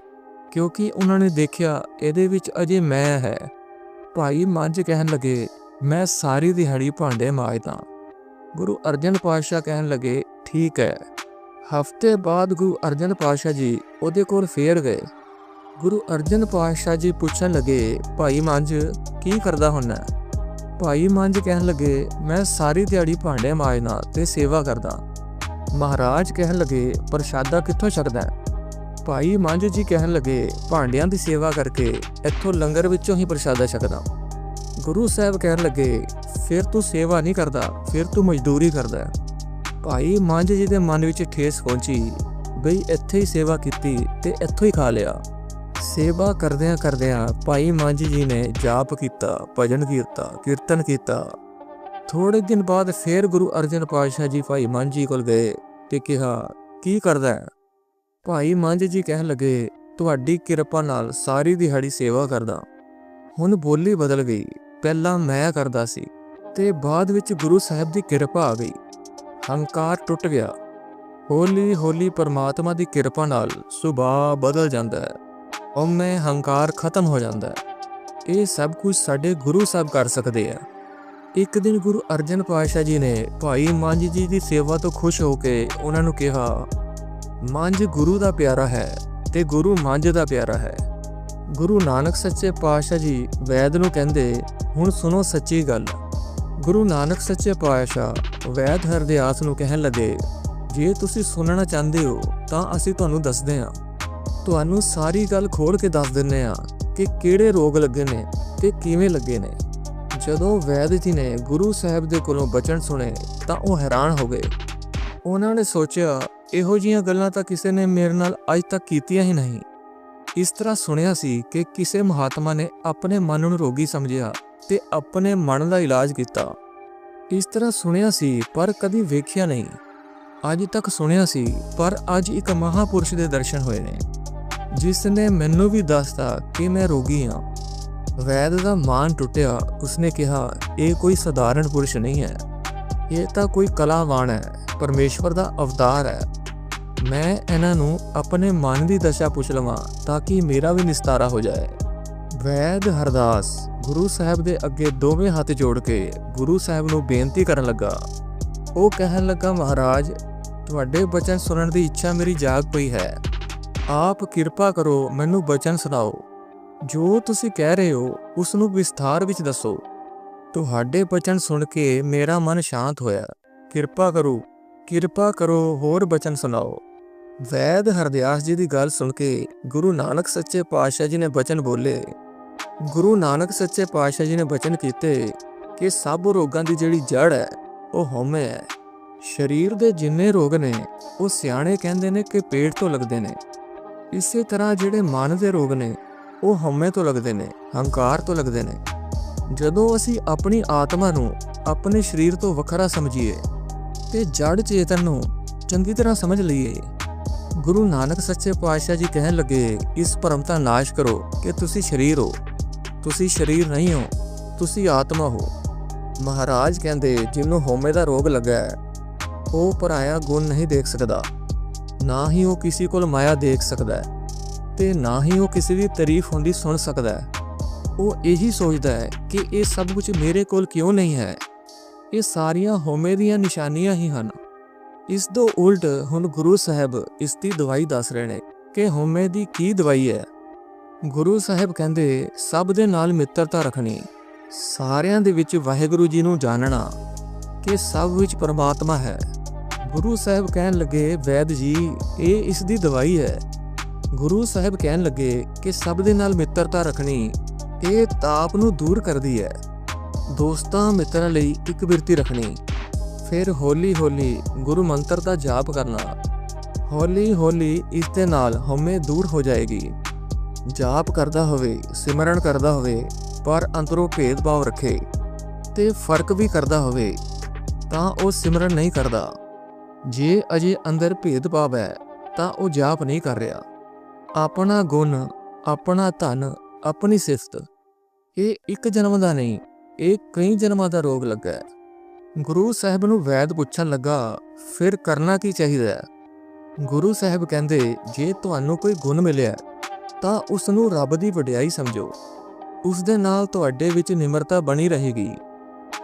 ਕਿਉਂਕਿ ਉਹਨਾਂ ਨੇ ਦੇਖਿਆ ਇਹਦੇ ਵਿੱਚ ਅਜੇ ਮੈਂ ਹੈ। ਭਾਈ ਮੰਝ ਕਹਿਣ ਲੱਗੇ, ਮੈਂ ਸਾਰੀ ਦਿਹਾੜੀ ਭਾਂਡੇ ਮਾਜਦਾ ਗੁਰੂ ਅਰਜਨ ਪਾਤਸ਼ਾਹ ਕਹਿਣ ਲੱਗੇ, ਠੀਕ ਹੈ। ਹਫ਼ਤੇ ਬਾਅਦ ਗੁਰੂ ਅਰਜਨ ਪਾਤਸ਼ਾਹ ਜੀ ਉਹਦੇ ਕੋਲ ਫੇਰ ਗਏ। ਗੁਰੂ ਅਰਜਨ ਪਾਤਸ਼ਾਹ ਜੀ ਪੁੱਛਣ ਲੱਗੇ, ਭਾਈ ਮੰਜ ਕੀ ਕਰਦਾ ਹੁੰਨਾ ਭਾਈ ਮੰਜ ਕਹਿਣ ਲੱਗੇ, ਮੈਂ ਸਾਰੀ ਦਿਹਾੜੀ ਭਾਂਡੇ ਮਾਜਦਾ ਤੇ ਸੇਵਾ ਕਰਦਾ ਮਹਾਰਾਜ ਕਹਿਣ ਲੱਗੇ, ਪ੍ਰਸ਼ਾਦਾ ਕਿੱਥੋਂ ਛਕਦਾ ਭਾਈ ਮੰਝ ਜੀ ਕਹਿਣ ਲੱਗੇ, ਭਾਂਡਿਆਂ ਦੀ ਸੇਵਾ ਕਰਕੇ ਇੱਥੋਂ ਲੰਗਰ ਵਿੱਚੋਂ ਹੀ ਪ੍ਰਸ਼ਾਦਾ ਛਕਦਾ। ਗੁਰੂ ਸਾਹਿਬ ਕਹਿਣ ਲੱਗੇ, ਫਿਰ ਤੂੰ ਸੇਵਾ ਨਹੀਂ ਕਰਦਾ, ਫਿਰ ਤੂੰ ਮਜ਼ਦੂਰੀ ਕਰਦਾ। ਭਾਈ ਮੰਝ ਜੀ ਦੇ ਮਨ ਵਿੱਚ ਠੇਸ ਪਹੁੰਚੀ, ਬਈ ਇੱਥੇ ਹੀ ਸੇਵਾ ਕੀਤੀ ਤੇ ਇੱਥੋਂ ਹੀ ਖਾ ਲਿਆ। ਸੇਵਾ ਕਰਦਿਆਂ ਕਰਦਿਆਂ ਭਾਈ ਮੰਝ ਜੀ ਨੇ ਜਾਪ ਕੀਤਾ, ਭਜਨ ਕੀਤਾ ਕੀਰਤਨ ਕੀਤਾ। ਥੋੜੇ ਦਿਨ ਬਾਅਦ ਫੇਰ ਗੁਰੂ ਅਰਜਨ ਪਾਤਸ਼ਾਹ ਜੀ ਭਾਈ ਮੰਝ ਜੀ ਕੋਲ ਗਏ ਤੇ ਕਿਹਾ, ਕੀ ਕਰਦਾ ਹੈ? ਭਾਈ ਮੰਝ ਜੀ ਕਹਿਣ ਲੱਗੇ, ਤੁਹਾਡੀ ਕਿਰਪਾ ਨਾਲ ਸਾਰੀ ਦਿਹਾੜੀ ਸੇਵਾ ਕਰਦਾ। ਹੁਣ ਬੋਲੀ ਬਦਲ ਗਈ। ਪਹਿਲਾਂ ਮੈਂ ਕਰਦਾ ਸੀ, ਤੇ ਬਾਅਦ ਵਿੱਚ ਗੁਰੂ ਸਾਹਿਬ ਦੀ ਕਿਰਪਾ ਆ ਗਈ। ਹੰਕਾਰ ਟੁੱਟ ਗਿਆ। ਹੌਲੀ ਹੌਲੀ ਪਰਮਾਤਮਾ ਦੀ ਕਿਰਪਾ ਨਾਲ ਸੁਭਾਅ ਬਦਲ ਜਾਂਦਾ ਹੈ। ਉਮੇ ਹੰਕਾਰ ਖਤਮ ਹੋ ਜਾਂਦਾ ਹੈ। ਇਹ ਸਭ ਕੁਝ ਸਾਡੇ ਗੁਰੂ ਸਾਹਿਬ ਕਰ ਸਕਦੇ ਆ। ਇੱਕ ਦਿਨ ਗੁਰੂ ਅਰਜਨ ਪਾਤਸ਼ਾਹ ਜੀ ਨੇ ਭਾਈ ਮੰਝ ਜੀ ਦੀ ਸੇਵਾ ਤੋਂ ਖੁਸ਼ ਹੋ ਕੇ ਉਹਨਾਂ ਨੂੰ ਕਿਹਾ ਮੰਝ ਗੁਰੂ ਦਾ ਪਿਆਰਾ ਹੈ ਤੇ ਗੁਰੂ ਮੰਝ ਦਾ ਪਿਆਰਾ ਹੈ। ਗੁਰੂ ਨਾਨਕ ਸੱਚੇ ਪਾਤਸ਼ਾਹ ਜੀ ਵੈਦ ਨੂੰ ਕਹਿੰਦੇ, ਹੁਣ ਸੁਣੋ ਸੱਚੀ ਗੱਲ। ਗੁਰੂ ਨਾਨਕ ਸੱਚੇ ਪਾਤਸ਼ਾਹ ਵੈਦ ਹਰਦਿਆਸ ਨੂੰ ਕਹਿਣ ਲੱਗੇ, ਜੇ ਤੁਸੀਂ ਸੁਣਨਾ ਚਾਹੁੰਦੇ ਹੋ, ਤਾਂ ਅਸੀਂ ਤੁਹਾਨੂੰ ਦੱਸਦੇ ਹਾਂ। ਤੁਹਾਨੂੰ ਸਾਰੀ ਗੱਲ ਖੋਲ ਕੇ ਦੱਸ ਦਿੰਨੇ ਆ ਕਿ ਕਿਹੜੇ ਰੋਗ ਲੱਗੇ ਨੇ ਤੇ ਕਿਵੇਂ ਲੱਗੇ ਨੇ। ਜਦੋਂ ਵੈਦ ਜੀ ਨੇ ਗੁਰੂ ਸਾਹਿਬ ਦੇ ਕੋਲੋਂ ਬਚਨ ਸੁਣੇ, ਤਾਂ ਉਹ ਹੈਰਾਨ ਹੋ ਗਏ। ਉਹਨਾਂ ਨੇ ਸੋਚਿਆ ਇਹੋ ਜੀਆਂ ਗੱਲਾਂ ਤਾਂ ਕਿਸੇ ਨੇ ਮੇਰੇ ਨਾਲ ਅੱਜ ਤੱਕ ਕੀਤੀਆਂ ਹੀ ਨਹੀਂ। ਇਸ ਤਰ੍ਹਾਂ ਸੁਣਿਆ ਸੀ ਕਿ ਕਿਸੇ ਮਹਾਤਮਾ ਨੇ ਆਪਣੇ ਮਨ ਨੂੰ ਰੋਗੀ ਸਮਝਿਆ ਤੇ ਆਪਣੇ ਮਨ ਦਾ ਇਲਾਜ ਕੀਤਾ। ਇਸ ਤਰ੍ਹਾਂ ਸੁਣਿਆ ਸੀ ਪਰ ਕਦੀ ਵੇਖਿਆ ਨਹੀਂ। ਅੱਜ ਤੱਕ ਸੁਣਿਆ ਸੀ ਪਰ ਅੱਜ ਇੱਕ ਮਹਾਪੁਰਸ਼ ਦੇ ਦਰਸ਼ਨ ਹੋਏ ਨੇ। ਜਿਸ ਨੇ ਮੈਨੂੰ ਵੀ ਦੱਸਤਾ ਕਿ ਮੈਂ ਰੋਗੀ ਹਾਂ। ਵੈਦ ਦਾ ਮਾਨ ਟੁੱਟਿਆ, ਉਸਨੇ ਕਿਹਾ, ਇਹ ਕੋਈ ਸਧਾਰਨ ਪੁਰਸ਼ ਨਹੀਂ ਹੈ। ਇਹ ਤਾਂ ਕੋਈ ਕਲਾਵਾਨ ਹੈ, ਪਰਮੇਸ਼ਵਰ ਦਾ ਅਵਤਾਰ ਹੈ। ਮੈਂ ਇਹਨਾਂ ਨੂੰ ਆਪਣੇ ਮਨ ਦੀ ਦਸ਼ਾ ਪੁੱਛ ਲਵਾਂ ਤਾਂ ਕਿ ਮੇਰਾ ਵੀ ਨਿਸਤਾਰਾ ਹੋ ਜਾਏ। ਵੈਦ ਹਰਦਾਸ ਗੁਰੂ ਸਾਹਿਬ ਦੇ ਅੱਗੇ ਦੋਵੇਂ ਹੱਥ ਜੋੜ ਕੇ ਗੁਰੂ ਸਾਹਿਬ ਨੂੰ ਬੇਨਤੀ ਕਰਨ ਲੱਗਾ। ਉਹ ਕਹਿਣ ਲੱਗਾ, ਮਹਾਰਾਜ, ਤੁਹਾਡੇ ਬਚਨ ਸੁਣਨ ਦੀ ਇੱਛਾ ਮੇਰੀ ਜਾਗ ਪਈ ਹੈ। ਆਪ ਕਿਰਪਾ ਕਰੋ ਮੈਨੂੰ ਬਚਨ ਸੁਣਾਓ। ਜੋ ਤੁਸੀਂ ਕਹਿ ਰਹੇ ਹੋ, ਉਸ ਨੂੰ ਵਿਸਥਾਰ ਵਿੱਚ ਦੱਸੋ। ਤੁਹਾਡੇ ਬਚਨ ਸੁਣ ਕੇ ਮੇਰਾ ਮਨ ਸ਼ਾਂਤ ਹੋਇਆ। ਕਿਰਪਾ ਕਰੋ ਕਿਰਪਾ ਕਰੋ, ਹੋਰ ਬਚਨ ਸੁਣਾਓ। ਵੈਦ ਹਰਦਿਆਸ ਜੀ ਦੀ ਗੱਲ ਸੁਣ ਕੇ ਗੁਰੂ ਨਾਨਕ ਸੱਚੇ ਪਾਤਸ਼ਾਹ ਜੀ ਨੇ ਬਚਨ ਬੋਲੇ। ਗੁਰੂ ਨਾਨਕ ਸੱਚੇ ਪਾਤਸ਼ਾਹ ਜੀ ਨੇ ਬਚਨ ਕੀਤੇ ਕਿ ਸਭ ਰੋਗਾਂ ਦੀ ਜਿਹੜੀ ਜੜ ਹੈ, ਉਹ ਹਉਮੈ ਹੈ। ਸਰੀਰ ਦੇ ਜਿੰਨੇ ਰੋਗ ਨੇ, ਉਹ ਸਿਆਣੇ ਕਹਿੰਦੇ ਨੇ ਕਿ ਪੇਟ ਤੋਂ ਲੱਗਦੇ ਨੇ। ਇਸੇ ਤਰ੍ਹਾਂ ਜਿਹੜੇ ਮਨ ਦੇ ਰੋਗ ਨੇ, ਉਹ ਹਉਮੈ ਤੋਂ ਲੱਗਦੇ ਨੇ, ਹੰਕਾਰ ਤੋਂ ਲੱਗਦੇ ਨੇ। ਜਦੋਂ ਅਸੀਂ ਆਪਣੀ ਆਤਮਾ ਨੂੰ ਆਪਣੇ ਸਰੀਰ ਤੋਂ ਵੱਖਰਾ ਸਮਝੀਏ ਤੇ ਜੜ ਚੇਤਨ ਨੂੰ ਚੰਗੀ ਤਰ੍ਹਾਂ ਸਮਝ ਲਈਏ ਗੁਰੂ ਨਾਨਕ ਸੱਚੇ ਪਾਤਸ਼ਾਹ ਜੀ ਕਹਿਣ ਲੱਗੇ, ਇਸ ਭਰਮ ਦਾ ਨਾਸ਼ ਕਰੋ ਕਿ ਤੁਸੀਂ ਸਰੀਰ ਹੋ। ਤੁਸੀਂ ਸਰੀਰ ਨਹੀਂ ਹੋ, ਤੁਸੀਂ ਆਤਮਾ ਹੋ। ਮਹਾਰਾਜ ਕਹਿੰਦੇ ਜਿਹਨੂੰ ਹੋਮੇ ਦਾ ਰੋਗ ਲੱਗਾ ਹੈ, ਉਹ ਪਰਾਇਆ ਗੁਣ ਨਹੀਂ ਦੇਖ ਸਕਦਾ। ਨਾ ਹੀ ਉਹ ਕਿਸੇ ਕੋਲ ਮਾਇਆ ਦੇਖ ਸਕਦਾ ਹੈ ਤੇ ਨਾ ਹੀ ਉਹ ਕਿਸੇ ਦੀ ਤਾਰੀਫ ਹੁੰਦੀ ਸੁਣ ਸਕਦਾ ਹੈ। ਉਹ ਇਹੀ ਸੋਚਦਾ ਹੈ ਕਿ ਇਹ ਸਭ ਕੁਝ ਮੇਰੇ ਕੋਲ ਕਿਉਂ ਨਹੀਂ ਹੈ? ਇਹ ਸਾਰੀਆਂ ਹੋਮੇ ਦੀਆਂ ਨਿਸ਼ਾਨੀਆਂ ਹੀ ਹਨ। ਇਸ ਤੋਂ ਉਲਟ ਹੁਣ ਗੁਰੂ ਸਾਹਿਬ ਇਸ ਦੀ ਦਵਾਈ ਦੱਸ ਰਹੇ ਨੇ ਕਿ ਹਉਮੈ ਦੀ ਕੀ ਦਵਾਈ ਹੈ? ਗੁਰੂ ਸਾਹਿਬ ਕਹਿੰਦੇ, ਸਭ ਦੇ ਨਾਲ ਮਿੱਤਰਤਾ ਰੱਖਣੀ, ਸਾਰਿਆਂ ਦੇ ਵਿੱਚ ਵਾਹਿਗੁਰੂ ਜੀ ਨੂੰ ਜਾਣਨਾ ਕਿ ਸਭ ਵਿੱਚ ਪਰਮਾਤਮਾ ਹੈ। ਗੁਰੂ ਸਾਹਿਬ ਕਹਿਣ ਲੱਗੇ, ਵੈਦ ਜੀ, ਇਹ ਇਸ ਦੀ ਦਵਾਈ ਹੈ। ਗੁਰੂ ਸਾਹਿਬ ਕਹਿਣ ਲੱਗੇ ਕਿ ਸਭ ਦੇ ਨਾਲ ਮਿੱਤਰਤਾ ਰੱਖਣੀ, ਇਹ ਤਾਪ ਨੂੰ ਦੂਰ ਕਰਦੀ ਹੈ। ਦੋਸਤਾਂ ਮਿੱਤਰਾਂ ਲਈ ਇੱਕ ਬਿਰਤੀ ਰੱਖਣੀ। ਫਿਰ ਹੌਲੀ ਹੌਲੀ ਗੁਰੂ ਮੰਤਰ ਦਾ ਜਾਪ ਕਰਨਾ। ਹੌਲੀ ਹੌਲੀ ਇਸ ਦੇ ਨਾਲ ਹਉਮੈ ਦੂਰ ਹੋ ਜਾਏਗੀ। ਜਾਪ ਕਰਦਾ ਹੋਵੇ, ਸਿਮਰਨ ਕਰਦਾ ਹੋਵੇ, ਪਰ ਅੰਦਰੋਂ ਭੇਦਭਾਵ ਰੱਖੇ ਤੇ ਫ਼ਰਕ ਵੀ ਕਰਦਾ ਹੋਵੇ, ਤਾਂ ਉਹ ਸਿਮਰਨ ਨਹੀਂ ਕਰਦਾ। ਜੇ ਅਜੇ ਅੰਦਰ ਭੇਦਭਾਵ ਹੈ, ਤਾਂ ਉਹ ਜਾਪ ਨਹੀਂ ਕਰ ਰਿਹਾ। ਆਪਣਾ ਗੁਣ, ਆਪਣਾ ਧਨ, ਆਪਣੀ ਸਿਫਤ, ਇਹ ਇੱਕ ਜਨਮ ਦਾ ਨਹੀਂ, ਇਹ ਕਈ ਜਨਮਾਂ ਦਾ ਰੋਗ ਲੱਗਾ ਹੈ। ਗੁਰੂ ਸਾਹਿਬ ਨੂੰ ਵੈਦ ਪੁੱਛਣ ਲੱਗਾ, ਫਿਰ ਕਰਨਾ ਕੀ ਚਾਹੀਦਾ ਹੈ? ਗੁਰੂ ਸਾਹਿਬ ਕਹਿੰਦੇ, ਜੇ ਤੁਹਾਨੂੰ ਕੋਈ ਗੁਣ ਮਿਲਿਆ, ਤਾਂ ਉਸ ਨੂੰ ਰੱਬ ਦੀ ਵਡਿਆਈ ਸਮਝੋ। ਉਸ ਦੇ ਨਾਲ ਤੁਹਾਡੇ ਵਿੱਚ ਨਿਮਰਤਾ ਬਣੀ ਰਹੇਗੀ।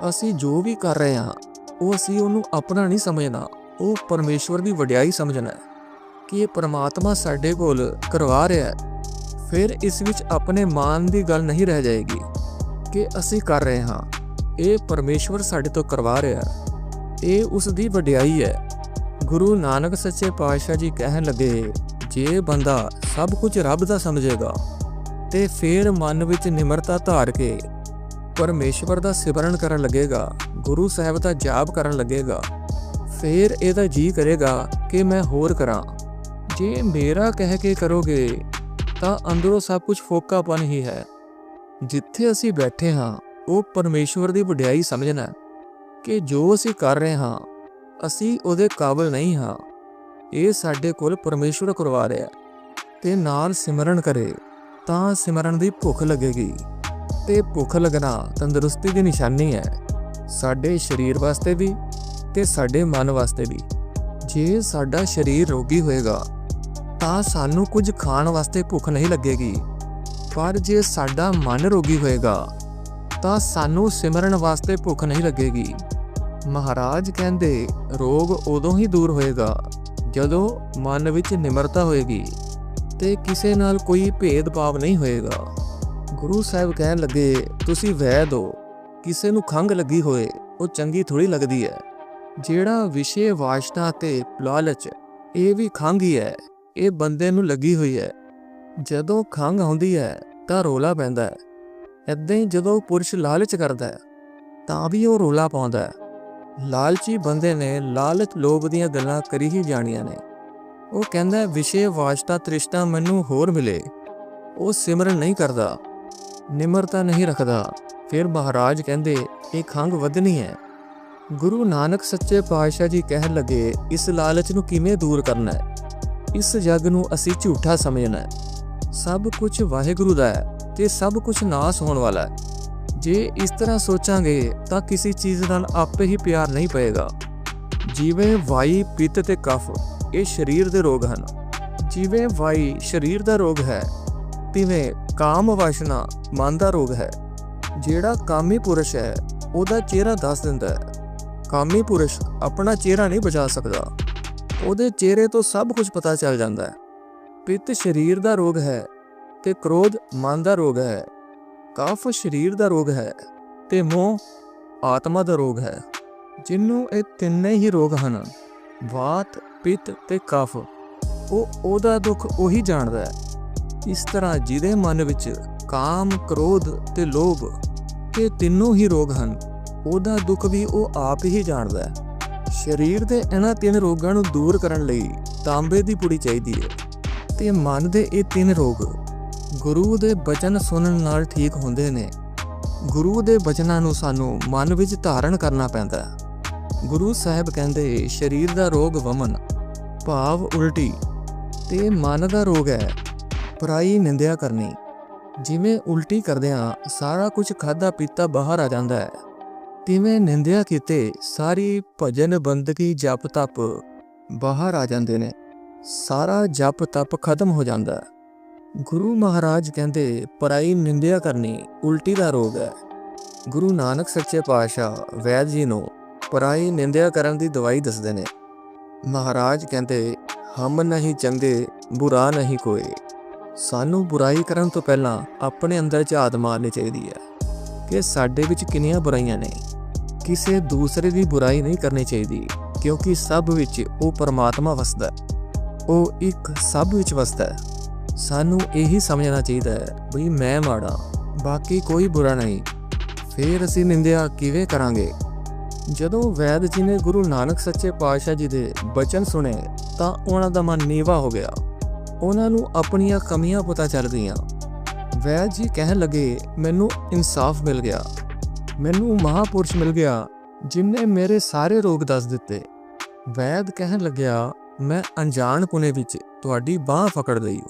ਅਸੀਂ ਜੋ ਵੀ ਕਰ ਰਹੇ ਹਾਂ, ਉਹ ਅਸੀਂ ਉਹਨੂੰ ਆਪਣਾ ਨਹੀਂ ਸਮਝਣਾ, ਉਹ ਪਰਮੇਸ਼ਵਰ ਦੀ ਵਡਿਆਈ ਸਮਝਣਾ ਹੈ। ਕਿ ਇਹ ਪਰਮਾਤਮਾ ਸਾਡੇ ਕੋਲ ਕਰਵਾ ਰਿਹਾ ਹੈ, ਫਿਰ ਇਸ ਵਿੱਚ ਆਪਣੇ ਮਾਨ ਦੀ ਗੱਲ ਨਹੀਂ ਰਹਿ ਜਾਏਗੀ ਕਿ ਅਸੀਂ ਕਰ ਰਹੇ ਹਾਂ। ਇਹ ਪਰਮੇਸ਼ਵਰ ਸਾਡੇ ਤੋਂ ਕਰਵਾ ਰਿਹਾ ਇਹ ਉਸ ਦੀ ਵਡਿਆਈ ਹੈ। ਗੁਰੂ ਨਾਨਕ ਸੱਚੇ ਪਾਤਸ਼ਾਹ ਜੀ ਕਹਿਣ ਲੱਗੇ, ਜੇ ਬੰਦਾ ਸਭ ਕੁਝ ਰੱਬ ਦਾ ਸਮਝੇਗਾ, ਤੇ ਫਿਰ ਮਨ ਵਿੱਚ ਨਿਮਰਤਾ ਧਾਰ ਕੇ ਪਰਮੇਸ਼ਵਰ ਦਾ ਸਿਮਰਨ ਕਰਨ ਲੱਗੇਗਾ, ਗੁਰੂ ਸਾਹਿਬ ਦਾ ਜਾਪ ਕਰਨ ਲੱਗੇਗਾ, ਫਿਰ ਇਹਦਾ ਜੀ ਕਰੇਗਾ ਕਿ ਮੈਂ ਹੋਰ ਕਰਾਂ। ਜੇ ਮੇਰਾ ਕਹਿ ਕੇ ਕਰੋਗੇ, ਤਾਂ ਅੰਦਰੋਂ ਸਭ ਕੁਝ ਫੋਕਾਪਨ ਹੀ ਹੈ। ਜਿੱਥੇ ਅਸੀਂ ਬੈਠੇ ਹਾਂ ਉਹ ਪਰਮੇਸ਼ਵਰ ਦੀ ਵਡਿਆਈ ਸਮਝਣਾ ਕਿ ਜੋ ਅਸੀਂ ਕਰ ਰਹੇ ਹਾਂ, ਅਸੀਂ ਉਹਦੇ ਕਾਬਿਲ ਨਹੀਂ ਹਾਂ। ਇਹ ਸਾਡੇ ਕੋਲ ਪਰਮੇਸ਼ਵਰ ਕਰਵਾ ਰਿਹਾ ਤੇ ਨਾਲ ਸਿਮਰਨ ਕਰੇ ਤਾਂ ਸਿਮਰਨ ਦੀ ਭੁੱਖ ਲੱਗੇਗੀ। ਤੇ ਭੁੱਖ ਲੱਗਣਾ ਤੰਦਰੁਸਤੀ ਦੀ ਨਿਸ਼ਾਨੀ ਹੈ, ਸਾਡੇ ਸਰੀਰ ਵਾਸਤੇ ਵੀ ਤੇ ਸਾਡੇ ਮਨ ਵਾਸਤੇ ਵੀ। ਜੇ ਸਾਡਾ ਸਰੀਰ ਰੋਗੀ ਹੋਏਗਾ, ਤਾਂ ਸਾਨੂੰ ਕੁਝ ਖਾਣ ਵਾਸਤੇ ਭੁੱਖ ਨਹੀਂ ਲੱਗੇਗੀ। ਪਰ ਜੇ ਸਾਡਾ ਮਨ ਰੋਗੀ ਹੋਏਗਾ ਤਾਂ ਸਾਨੂੰ ਸਿਮਰਨ ਵਾਸਤੇ ਭੁੱਖ ਨਹੀਂ ਲੱਗੇਗੀ। ਮਹਾਰਾਜ ਕਹਿੰਦੇ, ਰੋਗ ਉਦੋਂ ਹੀ ਦੂਰ ਹੋਏਗਾ, ਜਦੋਂ ਮਨ ਵਿੱਚ ਨਿਮਰਤਾ ਹੋਏਗੀ ਤੇ ਕਿਸੇ ਨਾਲ ਕੋਈ ਭੇਦਭਾਵ ਨਹੀਂ ਹੋਏਗਾ। ਗੁਰੂ ਸਾਹਿਬ ਕਹਿਣ ਲੱਗੇ, ਤੁਸੀਂ ਵੈਦ ਹੋ, ਕਿਸੇ ਨੂੰ ਖੰਗ ਲੱਗੀ ਹੋਏ, ਉਹ ਚੰਗੀ ਥੋੜੀ ਲੱਗਦੀ ਹੈ। ਜਿਹੜਾ ਵਿਸ਼ੇ ਵਾਸ਼ਨਾ ਤੇ ਲਾਲਚ, ਇਹ ਵੀ ਖੰਗ ਹੀ ਹੈ, ਇਹ ਬੰਦੇ ਨੂੰ ਲੱਗੀ ਹੋਈ ਹੈ। ਜਦੋਂ ਖੰਗ ਆਉਂਦੀ ਹੈ, ਤਾਂ ਰੋਲਾ ਪੈਂਦਾ ਹੈ। ਇਦਾਂ ਹੀ ਜਦੋਂ ਪੁਰਸ਼ ਲਾਲਚ ਕਰਦਾ ਹੈ, ਤਾਂ ਵੀ ਉਹ ਰੋਲਾ ਪਾਉਂਦਾ ਹੈ। ਲਾਲਚੀ ਬੰਦੇ ਨੇ ਲਾਲਚ ਲੋਭ ਦੀਆਂ ਗੱਲਾਂ ਕਰੀ ਹੀ ਜਾਣੀਆਂ ਨੇ। ਉਹ ਕਹਿੰਦਾ ਹੈ, ਵਿਸ਼ੇ ਵਾਸ਼ਤਾ ਤ੍ਰਿਸ਼ਨਾ ਮੈਨੂੰ ਹੋਰ ਮਿਲੇ। ਉਹ ਸਿਮਰਨ ਨਹੀਂ ਕਰਦਾ, ਨਿਮਰਤਾ ਨਹੀਂ ਰੱਖਦਾ। ਫਿਰ ਮਹਾਰਾਜ ਕਹਿੰਦੇ, ਇਹ ਖੰਗ ਵਧਣੀ ਹੈ। ਗੁਰੂ ਨਾਨਕ ਸੱਚੇ ਪਾਤਸ਼ਾਹ ਜੀ ਕਹਿਣ ਲੱਗੇ, ਇਸ ਲਾਲਚ ਨੂੰ ਕਿਵੇਂ ਦੂਰ ਕਰਨਾ ਹੈ? ਇਸ ਜਗ ਨੂੰ ਅਸੀਂ ਝੂਠਾ ਸਮਝਣਾ ਹੈ। ਸਭ ਕੁਝ ਵਾਹਿਗੁਰੂ ਦਾ ਹੈ। ਤੇ ਸਭ ਕੁਝ ਨਾਸ ਹੋਣ ਵਾਲਾ ਹੈ। ਜੇ ਇਸ ਤਰ੍ਹਾਂ ਸੋਚਾਂਗੇ ਤਾਂ ਕਿਸੇ ਚੀਜ਼ ਨਾਲ ਆਪੇ ਹੀ ਪਿਆਰ ਨਹੀਂ ਪਏਗਾ। ਜਿਵੇਂ ਵਾਈ ਪਿੱਤ ਤੇ ਕਫ, ਇਹ ਸਰੀਰ ਦੇ ਰੋਗ ਹਨ। ਜਿਵੇਂ ਵਾਈ ਸਰੀਰ ਦਾ ਰੋਗ ਹੈ, ਤਿਵੇਂ ਕਾਮ ਵਾਸ਼ਨਾ ਮਨ ਦਾ ਰੋਗ ਹੈ। ਜਿਹੜਾ ਕਾਮੀ ਪੁਰਸ਼ ਹੈ, ਉਹਦਾ ਚਿਹਰਾ ਦੱਸ ਦਿੰਦਾ ਹੈ। ਕਾਮੀ ਪੁਰਸ਼ ਆਪਣਾ ਚਿਹਰਾ ਨਹੀਂ ਬਚਾ ਸਕਦਾ। ਉਹਦੇ ਚਿਹਰੇ ਤੋਂ ਸਭ ਕੁਝ ਪਤਾ ਚੱਲ ਜਾਂਦਾ ਹੈ। ਪਿੱਤ ਸਰੀਰ ਦਾ ਰੋਗ ਹੈ ਤੇ ਕ੍ਰੋਧ ਮਨ ਦਾ ਰੋਗ ਹੈ, ਕਾਫ ਸਰੀਰ ਦਾ ਰੋਗ ਹੈ ਤੇ ਮੋਹ ਆਤਮਾ ਦਾ ਰੋਗ ਹੈ, ਜਿੰਨੂੰ ਇਹ ਤਿੰਨੇ ਹੀ ਰੋਗ ਹਨ, ਵਾਤ, ਪਿੱਤ ਤੇ ਕਫ। ਉਹ ਉਹਦਾ ਦੁੱਖ ਉਹੀ ਜਾਣਦਾ ਹੈ। ਇਸ ਤਰ੍ਹਾਂ ਜਿਹਦੇ ਮਨ ਵਿੱਚ ਕਾਮ, ਕ੍ਰੋਧ ਤੇ ਲੋਭ ਇਹ ਤਿੰਨੋਂ ਹੀ ਰੋਗ ਹਨ, ਉਹਦਾ ਦੁੱਖ ਵੀ ਉਹ ਆਪ ਹੀ ਜਾਣਦਾ ਹੈ। ਸਰੀਰ ਦੇ ਇਹਨਾਂ ਤਿੰਨ ਰੋਗਾਂ ਨੂੰ ਦੂਰ ਕਰਨ ਲਈ ਤਾਂਬੇ ਦੀ ਪੁੜੀ ਚਾਹੀਦੀ ਹੈ ਤੇ ਮਨ ਦੇ ਇਹ ਤਿੰਨ ਰੋਗ ਗੁਰੂ ਦੇ ਬਚਨ ਸੁਣਨ ਨਾਲ ਠੀਕ ਹੁੰਦੇ ਨੇ। ਗੁਰੂ ਦੇ ਬਚਨਾਂ ਨੂੰ ਸਾਨੂੰ ਮਨ ਵਿੱਚ ਧਾਰਨ ਕਰਨਾ ਪੈਂਦਾ ਹੈ। ਗੁਰੂ ਸਾਹਿਬ ਕਹਿੰਦੇ, ਸਰੀਰ ਦਾ ਰੋਗ ਵਮਨ, ਭਾਵ ਉਲਟੀ, ਤੇ ਮਨ ਦਾ ਰੋਗ ਹੈ, ਪਰਾਈ ਨਿੰਦਿਆ ਕਰਨੀ। ਜਿਵੇਂ ਉਲਟੀ ਕਰਦਿਆਂ ਸਾਰਾ ਕੁਝ ਖਾਦਾ ਪੀਤਾ ਬਾਹਰ ਆ ਜਾਂਦਾ ਹੈ, ਤਿਵੇਂ ਨਿੰਦਿਆ ਕੀਤੇ ਸਾਰੀ ਭਜਨ ਬੰਦਗੀ ਜਪ ਤਪ ਬਾਹਰ ਆ ਜਾਂਦੇ ਨੇ। ਸਾਰਾ ਜਪ ਤਪ ਖਤਮ ਹੋ ਜਾਂਦਾ ਹੈ। ਗੁਰੂ ਮਹਾਰਾਜ ਕਹਿੰਦੇ, ਪਰਾਈ ਨਿੰਦਿਆ ਕਰਨੀ ਉਲਟੀ ਦਾ ਰੋਗ ਹੈ। ਗੁਰੂ ਨਾਨਕ ਸੱਚੇ ਪਾਤਸ਼ਾਹ, ਵੈਦ ਜੀ ਨੂੰ ਪਰਾਈ ਨਿੰਦਿਆ ਕਰਨ ਦੀ ਦਵਾਈ ਦੱਸਦੇ ਨੇ। ਮਹਾਰਾਜ ਕਹਿੰਦੇ, ਹਮ ਨਹੀਂ ਚੰਗੇ, ਬੁਰਾ ਨਹੀਂ ਕੋਈ। ਸਾਨੂੰ ਬੁਰਾਈ ਕਰਨ ਤੋਂ ਪਹਿਲਾਂ ਆਪਣੇ ਅੰਦਰ ਝਾਤ ਮਾਰਨੀ ਚਾਹੀਦੀ ਹੈ ਕਿ ਸਾਡੇ ਵਿੱਚ ਕਿੰਨੀਆਂ ਬੁਰਾਈਆਂ ਨੇ। ਕਿਸੇ ਦੂਸਰੇ ਦੀ ਬੁਰਾਈ ਨਹੀਂ ਕਰਨੀ ਚਾਹੀਦੀ, ਕਿਉਂਕਿ ਸਭ ਵਿੱਚ ਉਹ ਪਰਮਾਤਮਾ ਵਸਦਾ ਉਹ ਇੱਕ ਸਭ ਵਿੱਚ ਵਸਦਾ ਹੈ। ਸਾਨੂੰ ਇਹੀ ਸਮਝਣਾ ਚਾਹੀਦਾ ਹੈ ਬਈ ਮੈਂ ਮਾੜਾ, ਬਾਕੀ ਕੋਈ ਬੁਰਾ ਨਹੀਂ। ਫੇਰ ਅਸੀਂ ਨਿੰਦਿਆ, ਕਿਵੇਂ ਕਰਾਂਗੇ? ਜਦੋਂ ਵੈਦ ਜੀ ਨੇ ਗੁਰੂ ਨਾਨਕ ਸੱਚੇ ਪਾਤਸ਼ਾਹ ਜੀ ਦੇ ਬਚਨ ਸੁਣੇ, ਤਾਂ ਉਹਨਾਂ ਦਾ ਮਨ ਨੀਵਾ ਹੋ ਗਿਆ। ਉਹਨਾਂ ਨੂੰ ਆਪਣੀਆਂ ਕਮੀਆਂ ਪਤਾ ਚੱਲ ਗਈਆਂ ਵੈਦ ਜੀ ਕਹਿਣ ਲੱਗੇ, ਮੈਨੂੰ ਇਨਸਾਫ ਮਿਲ ਗਿਆ। ਮੈਨੂੰ ਮਹਾਪੁਰਸ਼ ਮਿਲ ਗਿਆ ਜਿਨਨੇ ਮੇਰੇ ਸਾਰੇ ਰੋਗ ਦੱਸ ਦਿੱਤੇ। ਵੈਦ ਕਹਿਣ ਲੱਗਿਆ, ਮੈਂ ਅਣਜਾਣ ਪੁਨੇ ਵਿੱਚ ਤੁਹਾਡੀ ਬਾਹ ਫਕੜ ਲਈ।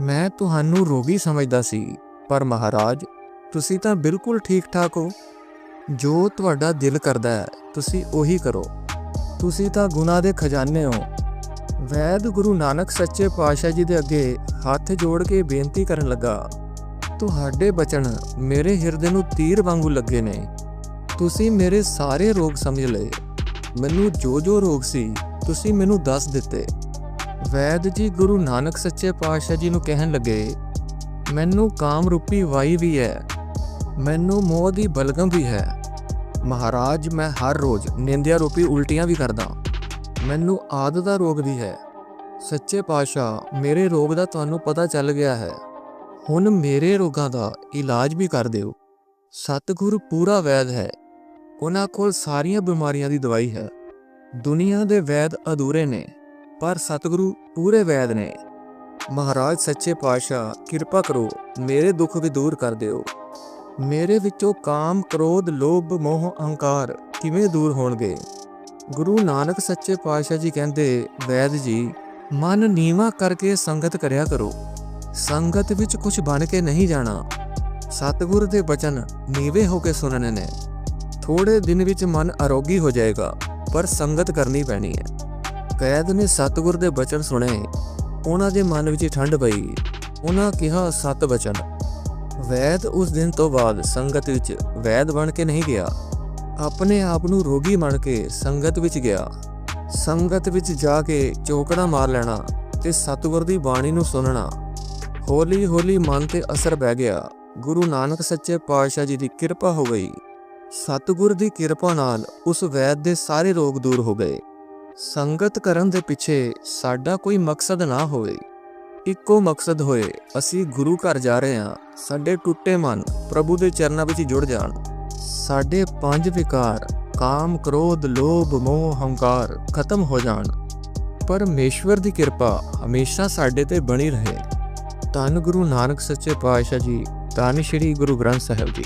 ਮੈਂ ਤੁਹਾਨੂੰ ਰੋਗੀ ਸਮਝਦਾ ਸੀ, ਪਰ ਮਹਾਰਾਜ, ਤੁਸੀਂ ਤਾਂ ਬਿਲਕੁਲ ਠੀਕ ਠਾਕ ਹੋ। ਜੋ ਤੁਹਾਡਾ ਦਿਲ ਕਰਦਾ ਹੈ, ਤੁਸੀਂ ਉਹੀ ਕਰੋ। ਤੁਸੀਂ ਤਾਂ ਗੁਨਾਹ ਦੇ ਖਜ਼ਾਨੇ ਹੋ। ਵੈਦ ਗੁਰੂ ਨਾਨਕ ਸੱਚੇ ਪਾਤਸ਼ਾਹ ਜੀ ਦੇ ਅੱਗੇ ਹੱਥ ਜੋੜ ਕੇ ਬੇਨਤੀ ਕਰਨ ਲੱਗਾ, ਤੁਹਾਡੇ ਬਚਨ ਮੇਰੇ ਹਿਰਦੇ ਨੂੰ ਤੀਰ ਵਾਂਗੂ ਲੱਗੇ ਨੇ। ਤੁਸੀਂ ਮੇਰੇ ਸਾਰੇ ਰੋਗ ਸਮਝ ਲਏ। ਮੈਨੂੰ ਜੋ ਜੋ ਰੋਗ ਸੀ, ਤੁਸੀਂ ਮੈਨੂੰ ਦੱਸ ਦਿੱਤੇ। ਵੈਦ ਜੀ ਗੁਰੂ ਨਾਨਕ ਸੱਚੇ ਪਾਤਸ਼ਾਹ ਜੀ ਨੂੰ ਕਹਿਣ ਲੱਗੇ, ਮੈਨੂੰ ਕਾਮ ਰੂਪੀ ਵਾਈ ਵੀ ਹੈ, ਮੈਨੂੰ ਮੋਹ ਦੀ ਬਲਗਮ ਵੀ ਹੈ। ਮਹਾਰਾਜ, ਮੈਂ ਹਰ ਰੋਜ਼ ਨਿੰਦਿਆ ਰੂਪੀ ਉਲਟੀਆਂ ਵੀ ਕਰਦਾ। ਮੈਨੂੰ ਆਦਤ ਦਾ ਰੋਗ ਵੀ ਹੈ। ਸੱਚੇ ਪਾਤਸ਼ਾਹ, ਮੇਰੇ ਰੋਗ ਦਾ ਤੁਹਾਨੂੰ ਪਤਾ ਚੱਲ ਗਿਆ ਹੈ। ਹੁਣ ਮੇਰੇ ਰੋਗਾਂ ਦਾ ਇਲਾਜ ਵੀ ਕਰ ਦਿਓ। ਸਤਿਗੁਰ ਪੂਰਾ ਵੈਦ ਹੈ। ਉਹਨਾਂ ਕੋਲ ਸਾਰੀਆਂ ਬਿਮਾਰੀਆਂ ਦੀ ਦਵਾਈ ਹੈ। ਦੁਨੀਆ ਦੇ ਵੈਦ ਅਧੂਰੇ ਨੇ। ਪਰ ਸਤਿਗੁਰੂ ਪੂਰੇ ਵੈਦ ਨੇ। ਮਹਾਰਾਜ ਸੱਚੇ ਪਾਤਸ਼ਾਹ, ਕਿਰਪਾ ਕਰੋ, ਮੇਰੇ ਦੁੱਖ ਵੀ ਦੂਰ ਕਰ ਦਿਓ। ਮੇਰੇ ਵਿੱਚੋਂ ਕਾਮ, ਕ੍ਰੋਧ, ਲੋਭ, ਮੋਹ, ਅਹੰਕਾਰ ਕਿਵੇਂ ਦੂਰ ਹੋਣਗੇ? ਗੁਰੂ ਨਾਨਕ ਸੱਚੇ ਪਾਤਸ਼ਾਹ ਜੀ ਕਹਿੰਦੇ, ਵੈਦ ਜੀ, ਮਨ ਨੀਵਾ ਕਰਕੇ ਸੰਗਤ ਕਰਿਆ ਕਰੋ। ਸੰਗਤ ਵਿੱਚ ਕੁਝ ਬਣ ਕੇ ਨਹੀਂ ਜਾਣਾ। ਸਤਿਗੁਰ ਦੇ ਬਚਨ ਨੀਵੇਂ ਹੋ ਕੇ ਸੁਣਨੇ ਨੇ। ਥੋੜੇ ਦਿਨ ਵਿੱਚ ਮਨ ਅਰੋਗੀ ਹੋ ਜਾਏਗਾ, ਪਰ ਸੰਗਤ ਕਰਨੀ ਪੈਣੀ ਹੈ। ਕੈਦ ਨੇ ਸਤਿਗੁਰ ਦੇ ਬਚਨ ਸੁਣੇ। ਉਹਨਾਂ ਦੇ ਮਨ ਵਿੱਚ ਠੰਡ ਪਈ। ਉਹਨਾਂ ਕਿਹਾ, ਸਤ ਬਚਨ। ਵੈਦ ਉਸ ਦਿਨ ਤੋਂ ਬਾਅਦ ਸੰਗਤ ਵਿੱਚ ਵੈਦ ਬਣ ਕੇ ਨਹੀਂ ਗਿਆ। ਆਪਣੇ ਆਪ ਨੂੰ ਰੋਗੀ ਮੰਨ ਕੇ ਸੰਗਤ ਵਿੱਚ ਗਿਆ। ਸੰਗਤ ਵਿੱਚ ਜਾ ਕੇ ਚੋਕੜਾ ਮਾਰ ਲੈਣਾ ਤੇ ਸਤਿਗੁਰ ਦੀ ਬਾਣੀ ਨੂੰ ਸੁਣਨਾ। ਹੌਲੀ ਹੌਲੀ ਮਨ ਤੇ ਅਸਰ ਬਹਿ ਗਿਆ। ਗੁਰੂ ਨਾਨਕ ਸੱਚੇ ਪਾਤਸ਼ਾਹ ਜੀ ਦੀ ਕਿਰਪਾ ਹੋ ਗਈ। ਸਤਿਗੁਰ ਦੀ ਕਿਰਪਾ ਨਾਲ ਉਸ ਵੈਦ ਦੇ ਸਾਰੇ ਰੋਗ ਦੂਰ ਹੋ ਗਏ। ਸੰਗਤ ਕਰਨ ਦੇ ਪਿੱਛੇ ਸਾਡਾ ਕੋਈ ਮਕਸਦ ਨਾ ਹੋਵੇ। ਇੱਕੋ ਮਕਸਦ ਹੋਏ, ਅਸੀਂ ਗੁਰੂ ਘਰ ਜਾ ਰਹੇ ਹਾਂ। ਸਾਡੇ ਟੁੱਟੇ ਮਨ ਪ੍ਰਭੂ ਦੇ ਚਰਨਾਂ ਵਿੱਚ ਜੁੜ ਜਾਣ। ਸਾਡੇ ਪੰਜ ਵਿਕਾਰ, ਕਾਮ, ਕ੍ਰੋਧ, ਲੋਭ, ਮੋਹ, ਹੰਕਾਰ ਖਤਮ ਹੋ ਜਾਣ। ਪਰਮੇਸ਼ਵਰ ਦੀ ਕਿਰਪਾ ਹਮੇਸ਼ਾ ਸਾਡੇ ਤੇ ਬਣੀ ਰਹੇ। ਧੰਨ ਗੁਰੂ ਨਾਨਕ ਸੱਚੇ ਪਾਤਸ਼ਾਹ ਜੀ, ਧੰਨ ਸ਼੍ਰੀ ਗੁਰੂ ਗ੍ਰੰਥ ਸਾਹਿਬ ਜੀ।